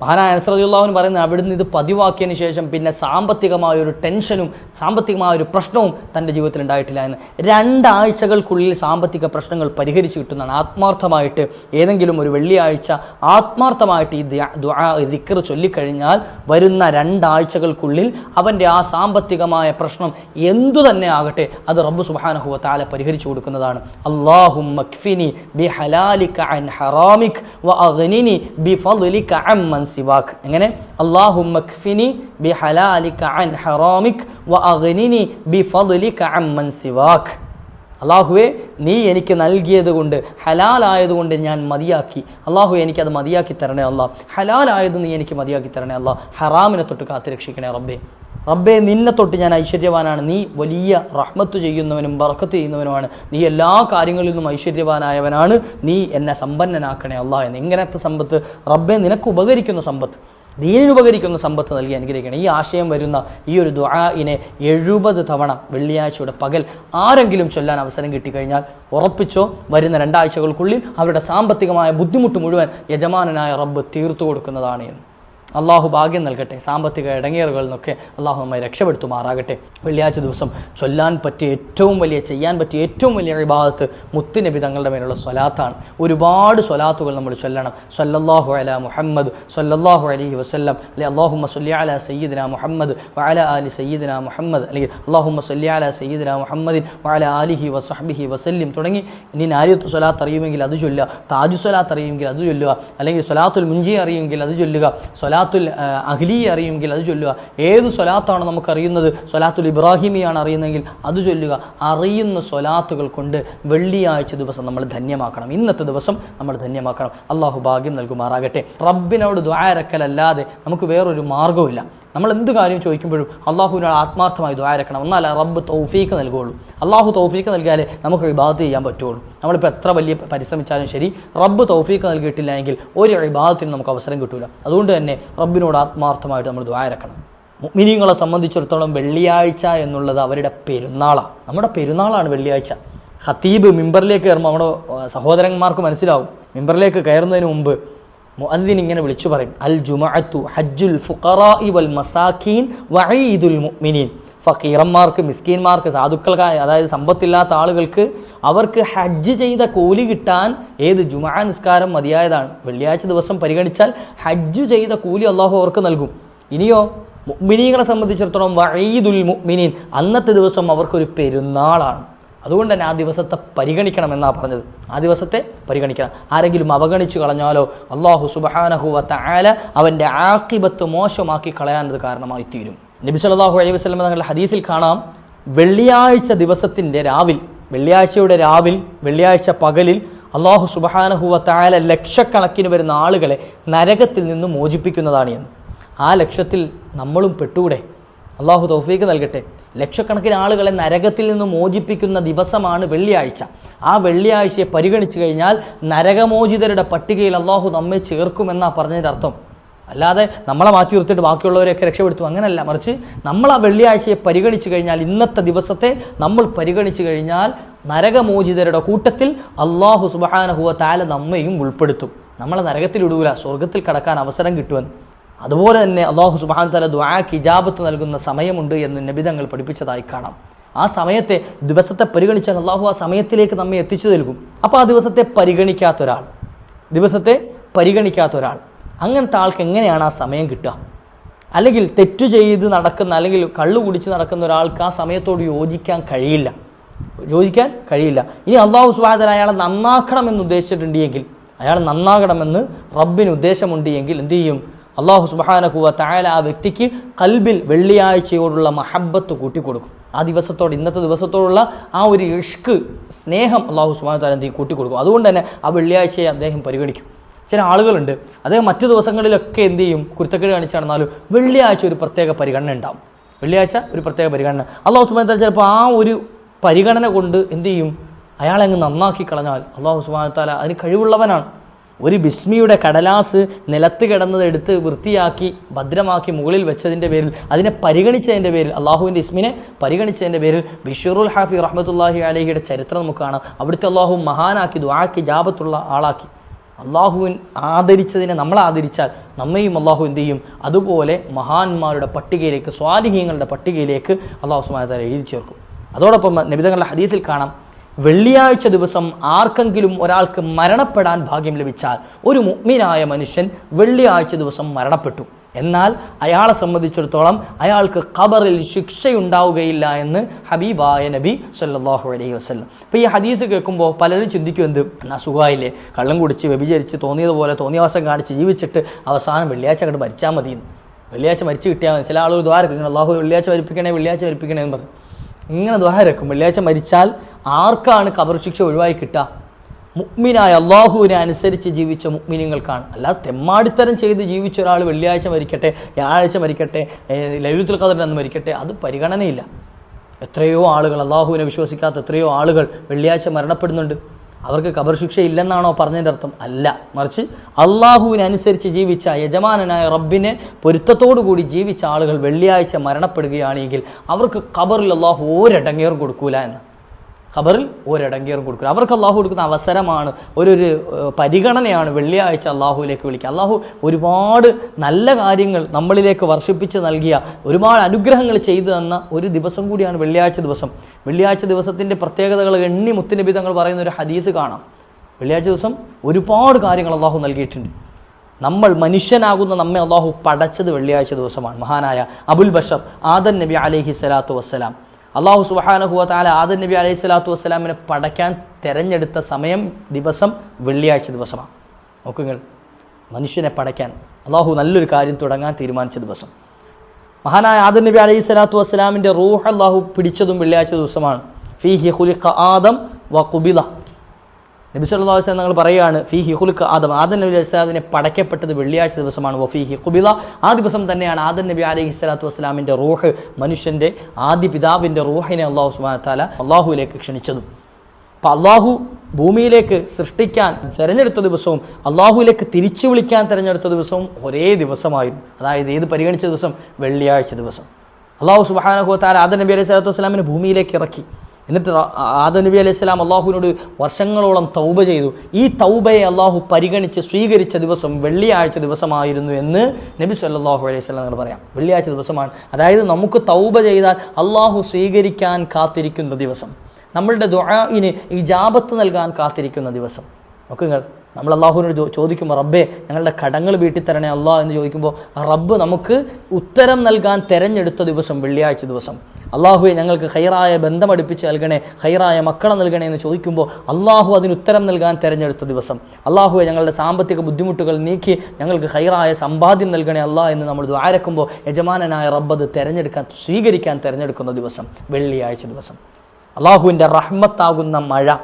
മഹാനായ അനസ് റതിയുള്ളാഹുവിന് പറയുന്നത് അവിടുന്ന് ഇത് പതിവാക്കിയതിന് ശേഷം പിന്നെ സാമ്പത്തികമായ ഒരു ടെൻഷനും സാമ്പത്തികമായ ഒരു പ്രശ്നവും തന്റെ ജീവിതത്തിൽ ഉണ്ടായിട്ടില്ല എന്ന്. രണ്ടാഴ്ചകൾക്കുള്ളിൽ സാമ്പത്തിക പ്രശ്നങ്ങൾ പരിഹരിച്ചു കിട്ടുന്നതാണ്. ആത്മാർത്ഥമായിട്ട് ഏതെങ്കിലും ഒരു വെള്ളിയാഴ്ച ആത്മാർത്ഥമായിട്ട് ഈ ദിക്കർ ചൊല്ലിക്കഴിഞ്ഞാൽ വരുന്ന രണ്ടാഴ്ചകൾക്കുള്ളിൽ അവന്റെ ആ സാമ്പത്തികമായ പ്രശ്നം എന്തു തന്നെ ആകട്ടെ അത് റബ്ബു സുബാനഹുവ താല പരിഹരിച്ചു കൊടുക്കുന്നതാണ്. അള്ളാഹു ബി ഹലാലിക അൻ ഹറാമിക് വ അഗ്നിനി ബി ഫളിക അമ്മൻ സിവാക് എങ്ങനെ? അള്ളാഹും മക്ഫിനി ബി ഹലാലിക അൻ ഹറാമിക് വ അഗ്നിനി ബി ഫളിക അമ്മൻ സിവാക് അള്ളാഹുവെ നീ എനിക്ക് നൽകിയത് കൊണ്ട് ഹലാലായതുകൊണ്ട് ഞാൻ മതിയാക്കി. അള്ളാഹു എനിക്കത് മതിയാക്കി തരണേ അല്ലാ ഹലാലായത് നീ എനിക്ക് മതിയാക്കി തരണേ അല്ല ഹറാമിനെ തൊട്ട് കാത്തുരക്ഷിക്കണേ റബ്ബേ. റബ്ബേ നിന്നെ തൊട്ട് ഞാൻ ഐശ്വര്യവാനാണ്. നീ വലിയ റഹ്മത്ത് ചെയ്യുന്നവനും ബർക്കത്ത് ചെയ്യുന്നവനുമാണ്. നീ എല്ലാ കാര്യങ്ങളിൽ നിന്നും ഐശ്വര്യവാനായവനാണ്. നീ എന്നെ സമ്പന്നനാക്കണേ അള്ളാഹ് എന്ന്. ഇങ്ങനത്തെ സമ്പത്ത് റബ്ബെ നിനക്ക് ഉപകരിക്കുന്ന സമ്പത്ത്. ദീനിന് ഉപകരിക്കുന്ന സമ്പത്ത് നൽകി അനുഗ്രഹിക്കണം. ഈ ആശയം വരുന്ന ഈ ഒരു ദുആഇനെ എഴുപത് തവണ വെള്ളിയാഴ്ചയുടെ പകൽ ആരെങ്കിലും ചൊല്ലാൻ അവസരം കിട്ടിക്കഴിഞ്ഞാൽ ഉറപ്പിച്ചോ വരുന്ന രണ്ടാഴ്ചകൾക്കുള്ളിൽ അവരുടെ സാമ്പത്തികമായ ബുദ്ധിമുട്ട് മുഴുവൻ യജമാനനായ റബ്ബ് തീർത്തു കൊടുക്കുന്നതാണ് എന്ന്. അള്ളാഹു ഭാഗ്യം നൽകട്ടെ. സാമ്പത്തിക ഇടങ്ങേറുകളിൽ നിന്നൊക്കെ അള്ളാഹു നമ്മെ രക്ഷപ്പെടുത്തുമാറാകട്ടെ. വെള്ളിയാഴ്ച ദിവസം ചൊല്ലാൻ പറ്റിയ ഏറ്റവും വലിയ ചെയ്യാൻ പറ്റിയ ഏറ്റവും വലിയ വിഭാഗത്ത് മുത്തുനബി തങ്ങളുടെ മേലുള്ള സ്വലാത്താണ്. ഒരുപാട് സ്വലാത്തുകൾ നമ്മൾ ചൊല്ലണം. സല്ലല്ലാഹു അല മുഹമ്മദ് സല്ലല്ലാഹു അലൈഹി വസല്ലം അല്ലെ? അള്ളാഹുമ്മ സല്ലി അല സയ്യിദിന മുഹമ്മദ് വഅല ആലി സയ്യിദിന മുഹമ്മദ് അല്ലെങ്കിൽ അള്ളാഹുമ്മ സല്ലി അല സയ്യിദിന മുഹമ്മദിൻ വഅല ആലിഹി വസഹ്ബിഹി വസല്ലിം. തുടങ്ങി ഇനി നാരിയത്ത് സ്വലാത്ത് അറിയുമെങ്കിൽ അത് ചൊല്ലുക താജു സ്വലാത്ത് അറിയുമെങ്കിൽ അത് ചൊല്ലുക അല്ലെങ്കിൽ സ്വലാത്തുൽ മുഞ്ചി അറിയുമെങ്കിൽ അത് ചൊല്ലുക സ്വലാത്തുൽ അഹ്ലി അറിയുമെങ്കിൽ അത് ചൊല്ലുക. ഏത് സ്വലാത്താണ് നമുക്കറിയുന്നത്? സ്വലാത്തുൽ ഇബ്രാഹിമിയാണ് അറിയുന്നതെങ്കിൽ അത് ചൊല്ലുക. അറിയുന്ന സ്വലാത്തുകൾ കൊണ്ട് വെള്ളിയാഴ്ച ദിവസം നമ്മൾ ധന്യമാക്കണം. ഇന്നത്തെ ദിവസം നമ്മൾ ധന്യമാക്കണം. അള്ളാഹു ഭാഗ്യം നൽകുമാറാകട്ടെ. റബ്ബിനോട് ദ്വാരക്കലല്ലാതെ നമുക്ക് വേറൊരു മാർഗവുമില്ല. നമ്മൾ എന്ത് കാര്യം ചോദിക്കുമ്പോഴും അള്ളാഹുവിനോട് ആത്മാർത്ഥമായി ദ്വാരക്കണം എന്നാലേ റബ്ബ് തൗഫീക്ക് നൽകുകയുള്ളൂ. അള്ളാഹു തൗഫീക്ക് നൽകിയാലേ നമുക്ക് ഇബാദത്ത് ചെയ്യാൻ പറ്റുള്ളൂ നമ്മളിപ്പോൾ എത്ര വലിയ പരിശ്രമിച്ചാലും ശരി റബ്ബ് തൗഫീക്ക് നൽകിയിട്ടില്ല എങ്കിൽ ഒരു ഇബാദത്തിന് നമുക്ക് അവസരം കിട്ടില്ല അതുകൊണ്ട് തന്നെ റബ്ബിനോട് ആത്മാർത്ഥമായിട്ട് നമ്മൾ ദ്വാരക്കണം മിനിങ്ങളെ സംബന്ധിച്ചിടത്തോളം വെള്ളിയാഴ്ച എന്നുള്ളത് അവരുടെ പെരുന്നാളാണ് നമ്മുടെ പെരുന്നാളാണ് വെള്ളിയാഴ്ച. ഖത്തീബ് മിമ്പറിലേക്ക് കയറുമ്പോൾ നമ്മുടെ സഹോദരന്മാർക്ക് മനസ്സിലാവും. മിമ്പറിലേക്ക് കയറുന്നതിന് മുമ്പ് മുഅദ്ദിൻ ഇങ്ങനെ വിളിച്ചു പറയും. അൽ ജുമഅത്തു ഹജ്ജുൽ ഫുഖറാഇ വൽ മസാഖീൻ വഈദുൽ മുഅ്മിനീൻ. ഫക്കീറന്മാർക്ക് മിസ്കീൻമാർക്ക് സാധുക്കൾക്കായ അതായത് സമ്പത്തില്ലാത്ത ആളുകൾക്ക് അവർക്ക് ഹജ്ജ് ചെയ്ത കൂലി കിട്ടാൻ ഏത് ജുമാ നിസ്കാരം മതിയായതാണ്. വെള്ളിയാഴ്ച ദിവസം പരിഗണിച്ചാൽ ഹജ്ജ് ചെയ്ത കൂലി അള്ളാഹു അവർക്ക് നൽകും. ഇനിയോ മുഅ്മിനീങ്ങളെ സംബന്ധിച്ചിടത്തോളം വഈദുൽ മുഅ്മിനീൻ അന്നത്തെ ദിവസം അവർക്കൊരു പെരുന്നാളാണ്. അതുകൊണ്ട് തന്നെ ആ ദിവസത്തെ പരിഗണിക്കണം പരിഗണിക്കണമെന്നാണ് പറഞ്ഞത്. ആ ദിവസത്തെ പരിഗണിക്കണം. ആരെങ്കിലും അവഗണിച്ചു കളഞ്ഞാലോ അള്ളാഹു സുബഹാനഹുവ ആല അവന്റെ ആക്കിബത്ത് മോശമാക്കി കളയാനത് കാരണമായി തീരും നബി സല്ലല്ലാഹു അലൈഹി വസ്ലം തങ്ങളുടെ ഹദീസിൽ കാണാം വെള്ളിയാഴ്ച ദിവസത്തിന്റെ രാവിൽ വെള്ളിയാഴ്ചയുടെ രാവിൽ വെള്ളിയാഴ്ച പകലിൽ അള്ളാഹു സുബഹാനഹുവ തആല ലക്ഷക്കണക്കിന് വരുന്ന ആളുകളെ നരകത്തിൽ നിന്ന് മോചിപ്പിക്കുന്നതാണ് എന്ന്. ആ ലക്ഷ്യത്തിൽ നമ്മളും പെട്ടുകൂടെ അള്ളാഹു തൗഫീക്ക് നൽകട്ടെ. ലക്ഷക്കണക്കിന് ആളുകളെ നരകത്തിൽ നിന്ന് മോചിപ്പിക്കുന്ന ദിവസമാണ് വെള്ളിയാഴ്ച. ആ വെള്ളിയാഴ്ചയെ പരിഗണിച്ചു കഴിഞ്ഞാൽ നരകമോചിതരുടെ പട്ടികയിൽ അള്ളാഹു നമ്മെ ചേർക്കുമെന്നാണ് പറഞ്ഞതിന്റെ അർത്ഥം. അല്ലാതെ നമ്മളെ മാറ്റി നിർത്തിയിട്ട് ബാക്കിയുള്ളവരെയൊക്കെ രക്ഷപ്പെടുത്തും. അങ്ങനല്ല. മറിച്ച് നമ്മൾ ആ വെള്ളിയാഴ്ചയെ പരിഗണിച്ചു കഴിഞ്ഞാൽ ഇന്നത്തെ ദിവസത്തെ നമ്മൾ പരിഗണിച്ചു കഴിഞ്ഞാൽ നരകമോചിതരുടെ കൂട്ടത്തിൽ അള്ളാഹു സുബാനഹുവ താല നമ്മയും ഉൾപ്പെടുത്തും. നമ്മളെ നരകത്തിൽ ഇടൂല. സ്വർഗത്തിൽ കടക്കാൻ അവസരം കിട്ടുമെന്ന്. അതുപോലെ തന്നെ അള്ളാഹു സുബാൻ തല ദ്വാക്ക് ഇജാബത്ത് നൽകുന്ന സമയമുണ്ട് എന്ന് നബിതങ്ങൾ പഠിപ്പിച്ചതായി കാണാം. ആ സമയത്തെ ദിവസത്തെ പരിഗണിച്ചാൽ അള്ളാഹു ആ സമയത്തിലേക്ക് നമ്മെ എത്തിച്ചു നൽകും. അപ്പോൾ ആ ദിവസത്തെ പരിഗണിക്കാത്ത ഒരാൾ ദിവസത്തെ പരിഗണിക്കാത്ത ഒരാൾ അങ്ങനത്തെ ആൾക്ക് എങ്ങനെയാണ് ആ സമയം കിട്ടുക? അല്ലെങ്കിൽ തെറ്റു ചെയ്ത് നടക്കുന്ന അല്ലെങ്കിൽ കള്ളു കുടിച്ച് നടക്കുന്ന ഒരാൾക്ക് ആ സമയത്തോട് യോജിക്കാൻ കഴിയില്ല. യോജിക്കാൻ കഴിയില്ല. ഇനി അള്ളാഹു സുബാദന അയാളെ നന്നാക്കണമെന്ന് ഉദ്ദേശിച്ചിട്ടുണ്ടെങ്കിൽ അയാൾ നന്നാകണമെന്ന് റബ്ബിന് ഉദ്ദേശമുണ്ട് എങ്കിൽ എന്തു ചെയ്യും? അള്ളാഹു സുബാനക്കുവ തായാല ആ വ്യക്തിക്ക് കൽബിൽ വെള്ളിയാഴ്ചയോടുള്ള മഹബത്ത് കൂട്ടിക്കൊടുക്കും. ആ ദിവസത്തോട് ഇന്നത്തെ ദിവസത്തോടുള്ള ആ ഒരു ഇഷ്ക് സ്നേഹം അള്ളാഹു സുബാന താല എന്തെങ്കിലും കൂട്ടിക്കൊടുക്കും. അതുകൊണ്ട് തന്നെ ആ വെള്ളിയാഴ്ചയെ അദ്ദേഹം പരിഗണിക്കും. ചില ആളുകളുണ്ട്. അദ്ദേഹം മറ്റു ദിവസങ്ങളിലൊക്കെ എന്ത് ചെയ്യും? കുരുത്തക്കേട് കാണിച്ചു നടന്നാലും വെള്ളിയാഴ്ച ഒരു പ്രത്യേക പരിഗണന ഉണ്ടാവും. വെള്ളിയാഴ്ച ഒരു പ്രത്യേക പരിഗണന. അള്ളാഹു സുബാന താല ചിലപ്പോൾ ആ ഒരു പരിഗണന കൊണ്ട് എന്ത് ചെയ്യും? അയാളെ അങ്ങ് നന്നാക്കി കളഞ്ഞാൽ അള്ളാഹു സുബാന താല അതിന് കഴിവുള്ളവനാണ്. ഒരു ബിസ്മിയുടെ കടലാസ് നിലത്ത് കിടന്നത് എടുത്ത് വൃത്തിയാക്കി ഭദ്രമാക്കി മുകളിൽ വെച്ചതിന്റെ പേരിൽ അതിനെ പരിഗണിച്ചതിന്റെ പേരിൽ അള്ളാഹുവിന്റെ ഇസ്മിനെ പരിഗണിച്ചതിന്റെ പേരിൽ ബിഷറുൽ ഹാഫി റഹ്മത്തുല്ലാഹി അലഹിയുടെ ചരിത്രം നമുക്ക് കാണാം. അവിടുത്തെ അള്ളാഹു മഹാനാക്കി ദുആക്കി ജാപത്തുള്ള ആളാക്കി. അള്ളാഹുവിൻ ആദരിച്ചതിനെ നമ്മൾ ആദരിച്ചാൽ നമ്മയും അള്ളാഹു എന്ത് ചെയ്യും? അതുപോലെ മഹാന്മാരുടെ പട്ടികയിലേക്ക് സ്വാലിഹീങ്ങളുടെ പട്ടികയിലേക്ക് അള്ളാഹു സുമാനത്താൽ എഴുതി ചേർക്കും. അതോടൊപ്പം നബിതങ്ങളുടെ ഹദീസിൽ കാണാം വെള്ളിയാഴ്ച ദിവസം ആർക്കെങ്കിലും ഒരാൾക്ക് മരണപ്പെടാൻ ഭാഗ്യം ലഭിച്ചാൽ ഒരു മുഗ്മിനായ മനുഷ്യൻ വെള്ളിയാഴ്ച ദിവസം മരണപ്പെട്ടു. എന്നാൽ അയാളെ സംബന്ധിച്ചിടത്തോളം അയാൾക്ക് ഖബറിൽ ശിക്ഷയുണ്ടാവുകയില്ല എന്ന് ഹബീബായ നബി സല്ലാഹു അലൈഹി വസ്ലം അപ്പോൾ ഈ ഹദീസ് കേൾക്കുമ്പോൾ പലരും ചിന്തിക്കും എന്ത്? എന്നാ സുഖമായില്ലേ? കള്ളം കുടിച്ച് വ്യഭിചരിച്ച് തോന്നിയതുപോലെ തോന്നിയവാസം കാണിച്ച് ജീവിച്ചിട്ട് അവസാനം വെള്ളിയാഴ്ച അങ്ങോട്ട് മരിച്ചാൽ മതിയെന്ന്. വെള്ളിയാഴ്ച മരിച്ചു കിട്ടിയാൽ മതി. ചില ആളുകൾ ദ്വാരക്കും അള്ളാഹു വെള്ളിയാഴ്ച വരിപ്പിക്കണേ വെള്ളിയാഴ്ച വരിപ്പിക്കണേ എന്ന് പറയും. ഇങ്ങനെ ദ്വാരക്കും വെള്ളിയാഴ്ച മരിച്ചാൽ ആർക്കാണ് കബർ ശിക്ഷ ഒഴിവായി കിട്ടുക? മുക്മിനായ അള്ളാഹുവിനെ അനുസരിച്ച് ജീവിച്ച മുഗ്മിനിങ്ങൾക്കാണ്. അല്ലാതെ തെമ്മാടിത്തരം ചെയ്ത് ജീവിച്ച ഒരാൾ വെള്ളിയാഴ്ച മരിക്കട്ടെ വ്യാഴാഴ്ച മരിക്കട്ടെ ലൈലത്തുൽ ഖദറിന്റെ അന്ന് മരിക്കട്ടെ അത് പരിഗണനയില്ല. എത്രയോ ആളുകൾ അള്ളാഹുവിനെ വിശ്വസിക്കാത്ത എത്രയോ ആളുകൾ വെള്ളിയാഴ്ച മരണപ്പെടുന്നുണ്ട്. അവർക്ക് കബർ ശിക്ഷ ഇല്ലെന്നാണോ പറഞ്ഞതിന്റെ അർത്ഥം? അല്ല. മറിച്ച് അള്ളാഹുവിനനുസരിച്ച് ജീവിച്ച യജമാനനായ റബ്ബിനെ കൂടി ജീവിച്ച ആളുകൾ വെള്ളിയാഴ്ച മരണപ്പെടുകയാണെങ്കിൽ അവർക്ക് കബറിൽ അള്ളാഹു ഒരടങ്ങേറും കൊടുക്കൂല എന്ന്. ഖബറിൽ ഒരിടങ്കേറും കൊടുക്കുക. അവർക്ക് അള്ളാഹു കൊടുക്കുന്ന അവസരമാണ് ഒരു പരിഗണനയാണ് വെള്ളിയാഴ്ച അള്ളാഹുവിലേക്ക് വിളിക്കുക. അള്ളാഹു ഒരുപാട് നല്ല കാര്യങ്ങൾ നമ്മളിലേക്ക് വർഷിപ്പിച്ച് നൽകിയ ഒരുപാട് അനുഗ്രഹങ്ങൾ ചെയ്തു തന്ന ഒരു ദിവസം കൂടിയാണ് വെള്ളിയാഴ്ച ദിവസം. വെള്ളിയാഴ്ച ദിവസത്തിന്റെ പ്രത്യേകതകൾ എണ്ണി മുത്തുനബി തങ്ങൾ പറയുന്ന ഒരു ഹദീസ് കാണാം. വെള്ളിയാഴ്ച ദിവസം ഒരുപാട് കാര്യങ്ങൾ അള്ളാഹു നൽകിയിട്ടുണ്ട്. നമ്മൾ മനുഷ്യനാകുന്ന നമ്മെ അള്ളാഹു പടച്ചത് വെള്ളിയാഴ്ച ദിവസമാണ്. മഹാനായ അബുൽ ബഷർ ആദൻ നബി അലഹി സ്വലാത്തു വസ്സലാം. അള്ളാഹു സുബാന താല ആദർ നബി അലൈഹി സ്വലാത്തു വസ്സലാമിനെ പടയ്ക്കാൻ തിരഞ്ഞെടുത്ത സമയം ദിവസം വെള്ളിയാഴ്ച ദിവസമാണ്. നോക്കുങ്ങൾ മനുഷ്യനെ പടയ്ക്കാൻ അള്ളാഹു നല്ലൊരു കാര്യം തുടങ്ങാൻ തീരുമാനിച്ച ദിവസം. മഹാനായ ആദർ നബി അലൈഹി സ്വലാത്തു വസ്സലാമിന്റെ റൂഹ് അള്ളാഹു പിടിച്ചതും വെള്ളിയാഴ്ച ദിവസമാണ്. ഫി ഹി ഹുലിഖ ആദം വ കുബില. നബി സല്ലല്ലാഹു അലൈഹി ഞങ്ങൾ പറയുകയാണ് ഹി ഹിഖുൽക്ക് ആദം. ആദൻ നബി അലൈഹി സ്വലാമിനെ പടയ്ക്കപ്പെട്ടത് വെള്ളിയാഴ്ച ദിവസമാണ്. വഫീ ഹിഖുബില ആ ദിവസം തന്നെയാണ് ആദൻ നബി അലൈഹി സ്വലാത്തു വസ്സലാമിന്റെ റൂഹ് മനുഷ്യന്റെ ആദ്യ പിതാവിന്റെ റൂഹിനെ അള്ളാഹു സുബാന താല അള്ളാഹുവിലേക്ക് ക്ഷണിച്ചതും. അപ്പം അള്ളാഹു ഭൂമിയിലേക്ക് സൃഷ്ടിക്കാൻ തിരഞ്ഞെടുത്ത ദിവസവും അള്ളാഹുവിലേക്ക് തിരിച്ചു വിളിക്കാൻ തിരഞ്ഞെടുത്ത ദിവസവും ഒരേ ദിവസമായിരുന്നു. അതായത് ഏത് പരിഗണിച്ച ദിവസം? വെള്ളിയാഴ്ച ദിവസം. അള്ളാഹു സുബാനഹു താല ആദം നബി അലൈഹി സ്വലാത്തു വസ്സലാമിനെ ഭൂമിയിലേക്ക് ഇറക്കി. എന്നിട്ട് ആദ നബി അലൈഹി സ്വലാം അള്ളാഹുവിനോട് വർഷങ്ങളോളം തൗബ ചെയ്തു. ഈ തൗബയെ അള്ളാഹു പരിഗണിച്ച് സ്വീകരിച്ച ദിവസം വെള്ളിയാഴ്ച ദിവസമായിരുന്നു എന്ന് നബി സല്ലാഹു അലൈഹി സ്വലാം നിങ്ങൾ പറയാം. വെള്ളിയാഴ്ച ദിവസമാണ്. അതായത് നമുക്ക് തൗബ ചെയ്താൽ അള്ളാഹു സ്വീകരിക്കാൻ കാത്തിരിക്കുന്ന ദിവസം. നമ്മളുടെ ദുആഇന് ഈ ജാപത്ത് നൽകാൻ കാത്തിരിക്കുന്ന ദിവസം. നോക്കുങ്ങൾ നമ്മൾ അള്ളാഹുവിനോട് ചോദിക്കുമ്പോൾ റബ്ബേ ഞങ്ങളുടെ കടങ്ങൾ വീട്ടിൽ തരണേ അള്ളാഹ് എന്ന് ചോദിക്കുമ്പോൾ റബ്ബ് നമുക്ക് ഉത്തരം നൽകാൻ തിരഞ്ഞെടുത്ത ദിവസം വെള്ളിയാഴ്ച ദിവസം. അള്ളാഹുവെ ഞങ്ങൾക്ക് ഹൈറായ ബന്ധം അടുപ്പിച്ച് നൽകണേ ഹൈറായ മക്കളെ നൽകണേ എന്ന് ചോദിക്കുമ്പോൾ അള്ളാഹു അതിന് ഉത്തരം നൽകാൻ തിരഞ്ഞെടുത്ത ദിവസം. അള്ളാഹുവെ ഞങ്ങളുടെ സാമ്പത്തിക ബുദ്ധിമുട്ടുകൾ നീക്കി ഞങ്ങൾക്ക് ഹൈറായ സമ്പാദ്യം നൽകണേ അള്ളാഹ് എന്ന് നമ്മൾ ദ്വാരക്കുമ്പോൾ യജമാനനായ റബ്ബത് തെരഞ്ഞെടുക്കാൻ സ്വീകരിക്കാൻ തിരഞ്ഞെടുക്കുന്ന ദിവസം വെള്ളിയാഴ്ച ദിവസം. അള്ളാഹുവിന്റെ റഹ്മത്താകുന്ന മഴ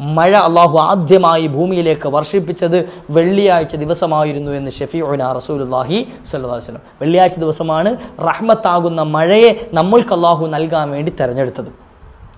മഴ അള്ളാഹു ആദ്യമായി ഭൂമിയിലേക്ക് വർഷിപ്പിച്ചത് വെള്ളിയാഴ്ച ദിവസമായിരുന്നു എന്ന് ഷഫീഉന റസൂലുല്ലാഹി സല്ലാസ്ലം വെള്ളിയാഴ്ച ദിവസമാണ് റഹ്മത്താകുന്ന മഴയെ നമ്മൾക്ക് അള്ളാഹു നൽകാൻ വേണ്ടി തിരഞ്ഞെടുത്തത്.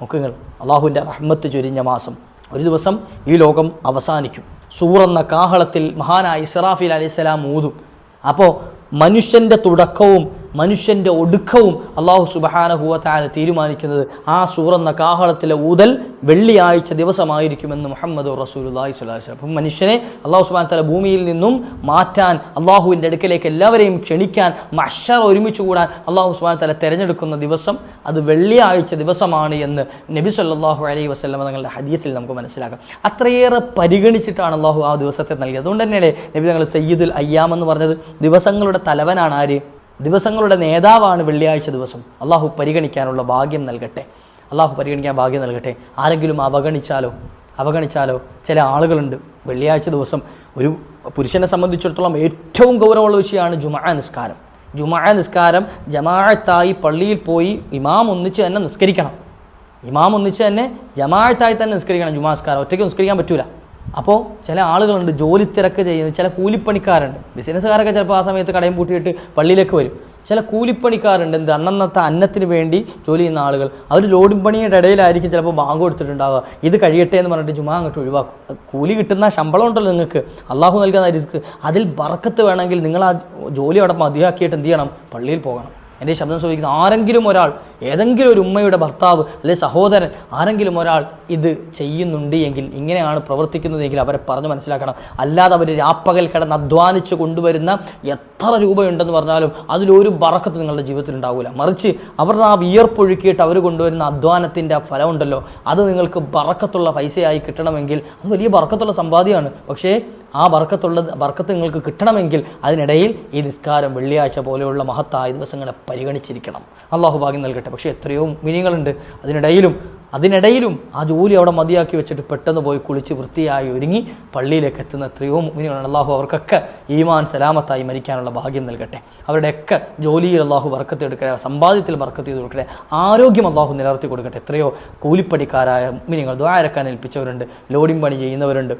നോക്കുങ്ങൾ അള്ളാഹുവിന്റെ റഹ്മത്ത് ചൊരിഞ്ഞ മാസം. ഒരു ദിവസം ഈ ലോകം അവസാനിക്കും. സൂറെന്ന കാഹളത്തിൽ മഹാനായ ഇസ്രാഫിൽ അലൈഹിസ്സലാം ഊതും. അപ്പോൾ മനുഷ്യന്റെ തുടക്കവും മനുഷ്യന്റെ ഒടുക്കവും അള്ളാഹു സുബഹാനഹുവത്താല തീരുമാനിക്കുന്നത് ആ സൂറെന്ന കാഹളത്തിലെ ഊതൽ വെള്ളിയാഴ്ച ദിവസമായിരിക്കുമെന്ന് മുഹമ്മദ് റസൂലി സ്വലാഹു വസ്ലം അപ്പം മനുഷ്യനെ അള്ളാഹു സുബാൻ ഭൂമിയിൽ നിന്നും മാറ്റാൻ അള്ളാഹുവിന്റെ അടുക്കലേക്ക് എല്ലാവരെയും ക്ഷണിക്കാൻ മഷർ ഒരുമിച്ച് കൂടാൻ അള്ളാഹു സുബാൻ തിരഞ്ഞെടുക്കുന്ന ദിവസം അത് വെള്ളിയാഴ്ച ദിവസമാണ് എന്ന് നബി സല്ലാഹു അലൈഹി വസ്ലം തങ്ങളുടെ ഹദീയത്തിൽ നമുക്ക് മനസ്സിലാക്കാം. അത്രയേറെ പരിഗണിച്ചിട്ടാണ് അള്ളാഹു ആ ദിവസത്തെ നൽകിയത്. അതുകൊണ്ട് തന്നെയല്ലേ നബി തങ്ങൾ സയ്യിദുൽ അയ്യാം എന്ന് പറഞ്ഞത്? ദിവസങ്ങളുടെ തലവനാണ് ആര്? ദിവസങ്ങളുടെ നേതാവാണ് വെള്ളിയാഴ്ച ദിവസം. അള്ളാഹു പരിഗണിക്കാനുള്ള ഭാഗ്യം നൽകട്ടെ. അള്ളാഹു പരിഗണിക്കാൻ ഭാഗ്യം നൽകട്ടെ. ആരെങ്കിലും അവഗണിച്ചാലോ? അവഗണിച്ചാലോ? ചില ആളുകളുണ്ട്. വെള്ളിയാഴ്ച ദിവസം ഒരു പുരുഷനെ സംബന്ധിച്ചിടത്തോളം ഏറ്റവും ഗൗരവമുള്ള വിഷയമാണ് ജുമാ നിസ്കാരം. ജുമാ നിസ്കാരം ജമാഅത്തായി പള്ളിയിൽ പോയി ഇമാം ഒന്നിച്ച് തന്നെ നിസ്കരിക്കണം. ഇമാം ഒന്നിച്ച് തന്നെ ജമാഅത്തായി തന്നെ നിസ്കരിക്കണം. ജുമാ നിസ്കാരം ഒറ്റയ്ക്ക് നിസ്കരിക്കാൻ പറ്റൂല. അപ്പോൾ ചില ആളുകളുണ്ട് ജോലി തിരക്ക് ചെയ്യുന്നത് ചില കൂലിപ്പണിക്കാരുണ്ട്. ബിസിനസ്സുകാരൊക്കെ ചിലപ്പോൾ ആ സമയത്ത് കടയും പൂട്ടിയിട്ട് പള്ളിയിലേക്ക് വരും. ചില കൂലിപ്പണിക്കാരുണ്ട് എന്ത് അന്നന്നത്തെ അന്നത്തിന് വേണ്ടി ജോലി ചെയ്യുന്ന ആളുകൾ. അവർ ലോഡിംഗ് പണിയുടെ ഇടയിലായിരിക്കും ചിലപ്പോൾ ബാങ്ക് കൊടുത്തിട്ടുണ്ടാവുക. ഇത് കഴിയട്ടെ എന്ന് പറഞ്ഞിട്ട് ജുമാ അങ്ങോട്ട് ഒഴിവാക്കും. കൂലി കിട്ടുന്ന ശമ്പളം ഉണ്ടല്ലോ നിങ്ങൾക്ക്. അള്ളാഹു നൽകുന്ന റിസ്ക് അതിൽ ബറക്കത്ത് വേണമെങ്കിൽ നിങ്ങൾ ആ ജോലി അവിടെ മതിയാക്കിയിട്ട് എന്ത് ചെയ്യണം? പള്ളിയിൽ പോകണം. എന്റെ ശബ്ദം ശ്രമിക്കുന്ന ആരെങ്കിലും ഒരാൾ ഏതെങ്കിലും ഒരു ഉമ്മയുടെ ഭർത്താവ് അല്ലെ സഹോദരൻ ആരെങ്കിലും ഒരാൾ ഇത് ചെയ്യുന്നുണ്ട് എങ്കിൽ ഇങ്ങനെയാണ് പ്രവർത്തിക്കുന്നതെങ്കിൽ അവരെ പറഞ്ഞു മനസ്സിലാക്കണം. അല്ലാതെ അവർ രാപ്പകൽ കിടന്ന് അധ്വാനിച്ച് കൊണ്ടുവരുന്ന എത്ര രൂപയുണ്ടെന്ന് പറഞ്ഞാലും അതിലൊരു ബറക്കത്ത് നിങ്ങളുടെ ജീവിതത്തിൽ ഉണ്ടാവില്ല മറിച്ച് അവരുടെ ആ വിയർപ്പൊഴുക്കിയിട്ട് അവർ കൊണ്ടുവരുന്ന അധ്വാനത്തിന്റെ ആ ഫലമുണ്ടല്ലോ അത് നിങ്ങൾക്ക് ബറക്കത്തുള്ള പൈസയായി കിട്ടണമെങ്കിൽ അത് വലിയ ബറക്കത്തുള്ള സമ്പാദ്യമാണ്. പക്ഷേ ആ ബർക്കത്തുള്ള ബർക്കത്ത് നിങ്ങൾക്ക് കിട്ടണമെങ്കിൽ അതിനിടയിൽ ഈ നിസ്കാരം വെള്ളിയാഴ്ച പോലെയുള്ള മഹത്തായ ദിവസങ്ങളെ പരിഗണിച്ചിരിക്കണം. അള്ളാഹു ഭാഗ്യം നൽകട്ടെ. പക്ഷേ എത്രയോ മിനിങ്ങളുണ്ട്. അതിനിടയിലും അതിനിടയിലും ആ ജോലി അവിടെ മതിയാക്കി വെച്ചിട്ട് പെട്ടെന്ന് പോയി കുളിച്ച് വൃത്തിയായി ഒരുങ്ങി പള്ളിയിലേക്ക് എത്തുന്ന എത്രയോ മീനുകളാണ് അള്ളാഹു അവർക്കൊക്കെ ഈമാൻ സലാമത്തായി മരിക്കാനുള്ള ഭാഗ്യം നൽകട്ടെ. അവരുടെയൊക്കെ ജോലിയിൽ അള്ളാഹു ബർക്കത്ത് എടുക്കട്ടെ. സമ്പാദ്യത്തിൽ ചെയ്ത് കൊടുക്കട്ടെ. ആരോഗ്യം അള്ളാഹു നിലർത്തി കൊടുക്കട്ടെ. എത്രയോ കൂലിപ്പണിക്കാരായ മീനുകൾ ദ്വാരക്കാൻ ഏൽപ്പിച്ചവരുണ്ട്. ലോഡിംഗ് പണി ചെയ്യുന്നവരുണ്ട്.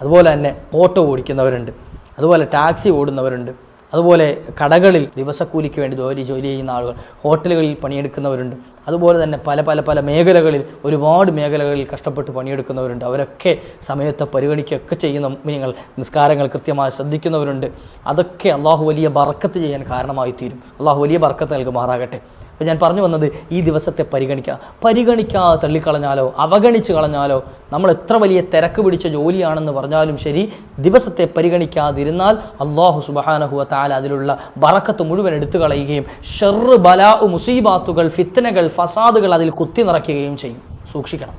അതുപോലെ തന്നെ ഓട്ടോ ഓടിക്കുന്നവരുണ്ട്. അതുപോലെ ടാക്സി ഓടുന്നവരുണ്ട്. അതുപോലെ കടകളിൽ ദിവസക്കൂലിക്ക് വേണ്ടി ജോലി ജോലി ചെയ്യുന്ന ആളുകൾ ഹോട്ടലുകളിൽ പണിയെടുക്കുന്നവരുണ്ട്. അതുപോലെ തന്നെ പല പല പല മേഖലകളിൽ ഒരുപാട് മേഖലകളിൽ കഷ്ടപ്പെട്ട് പണിയെടുക്കുന്നവരുണ്ട്. അവരൊക്കെ സമയത്തെ പരിഗണിക്കുകയൊക്കെ ചെയ്യുന്ന നിങ്ങൾ നിസ്കാരങ്ങൾ കൃത്യമായി ശ്രദ്ധിക്കുന്നവരുണ്ട്. അതൊക്കെ അള്ളാഹു വലിയ ബർക്കത്ത് ചെയ്യാൻ കാരണമായി തീരും അള്ളാഹു വലിയ ബർക്കത്ത് നൽകുമാറാകട്ടെ. അപ്പോൾ ഞാൻ പറഞ്ഞു വന്നത് ഈ ദിവസത്തെ പരിഗണിക്കുക പരിഗണിക്കാതെ തള്ളിക്കളഞ്ഞാലോ അവഗണിച്ച് കളഞ്ഞാലോ നമ്മൾ എത്ര വലിയ തിരക്ക് പിടിച്ച ജോലിയാണെന്ന് പറഞ്ഞാലും ശരി ദിവസത്തെ പരിഗണിക്കാതിരുന്നാൽ അള്ളാഹു സുബഹാനഹുവ താല അതിലുള്ള ബറക്കത്ത് മുഴുവൻ എടുത്തു കളയുകയും ഷെറ് ബലാ മുസീബാത്തുകൾ ഫിത്തനകൾ ഫസാദുകൾ അതിൽ കുത്തി നിറയ്ക്കുകയും ചെയ്യും. സൂക്ഷിക്കണം.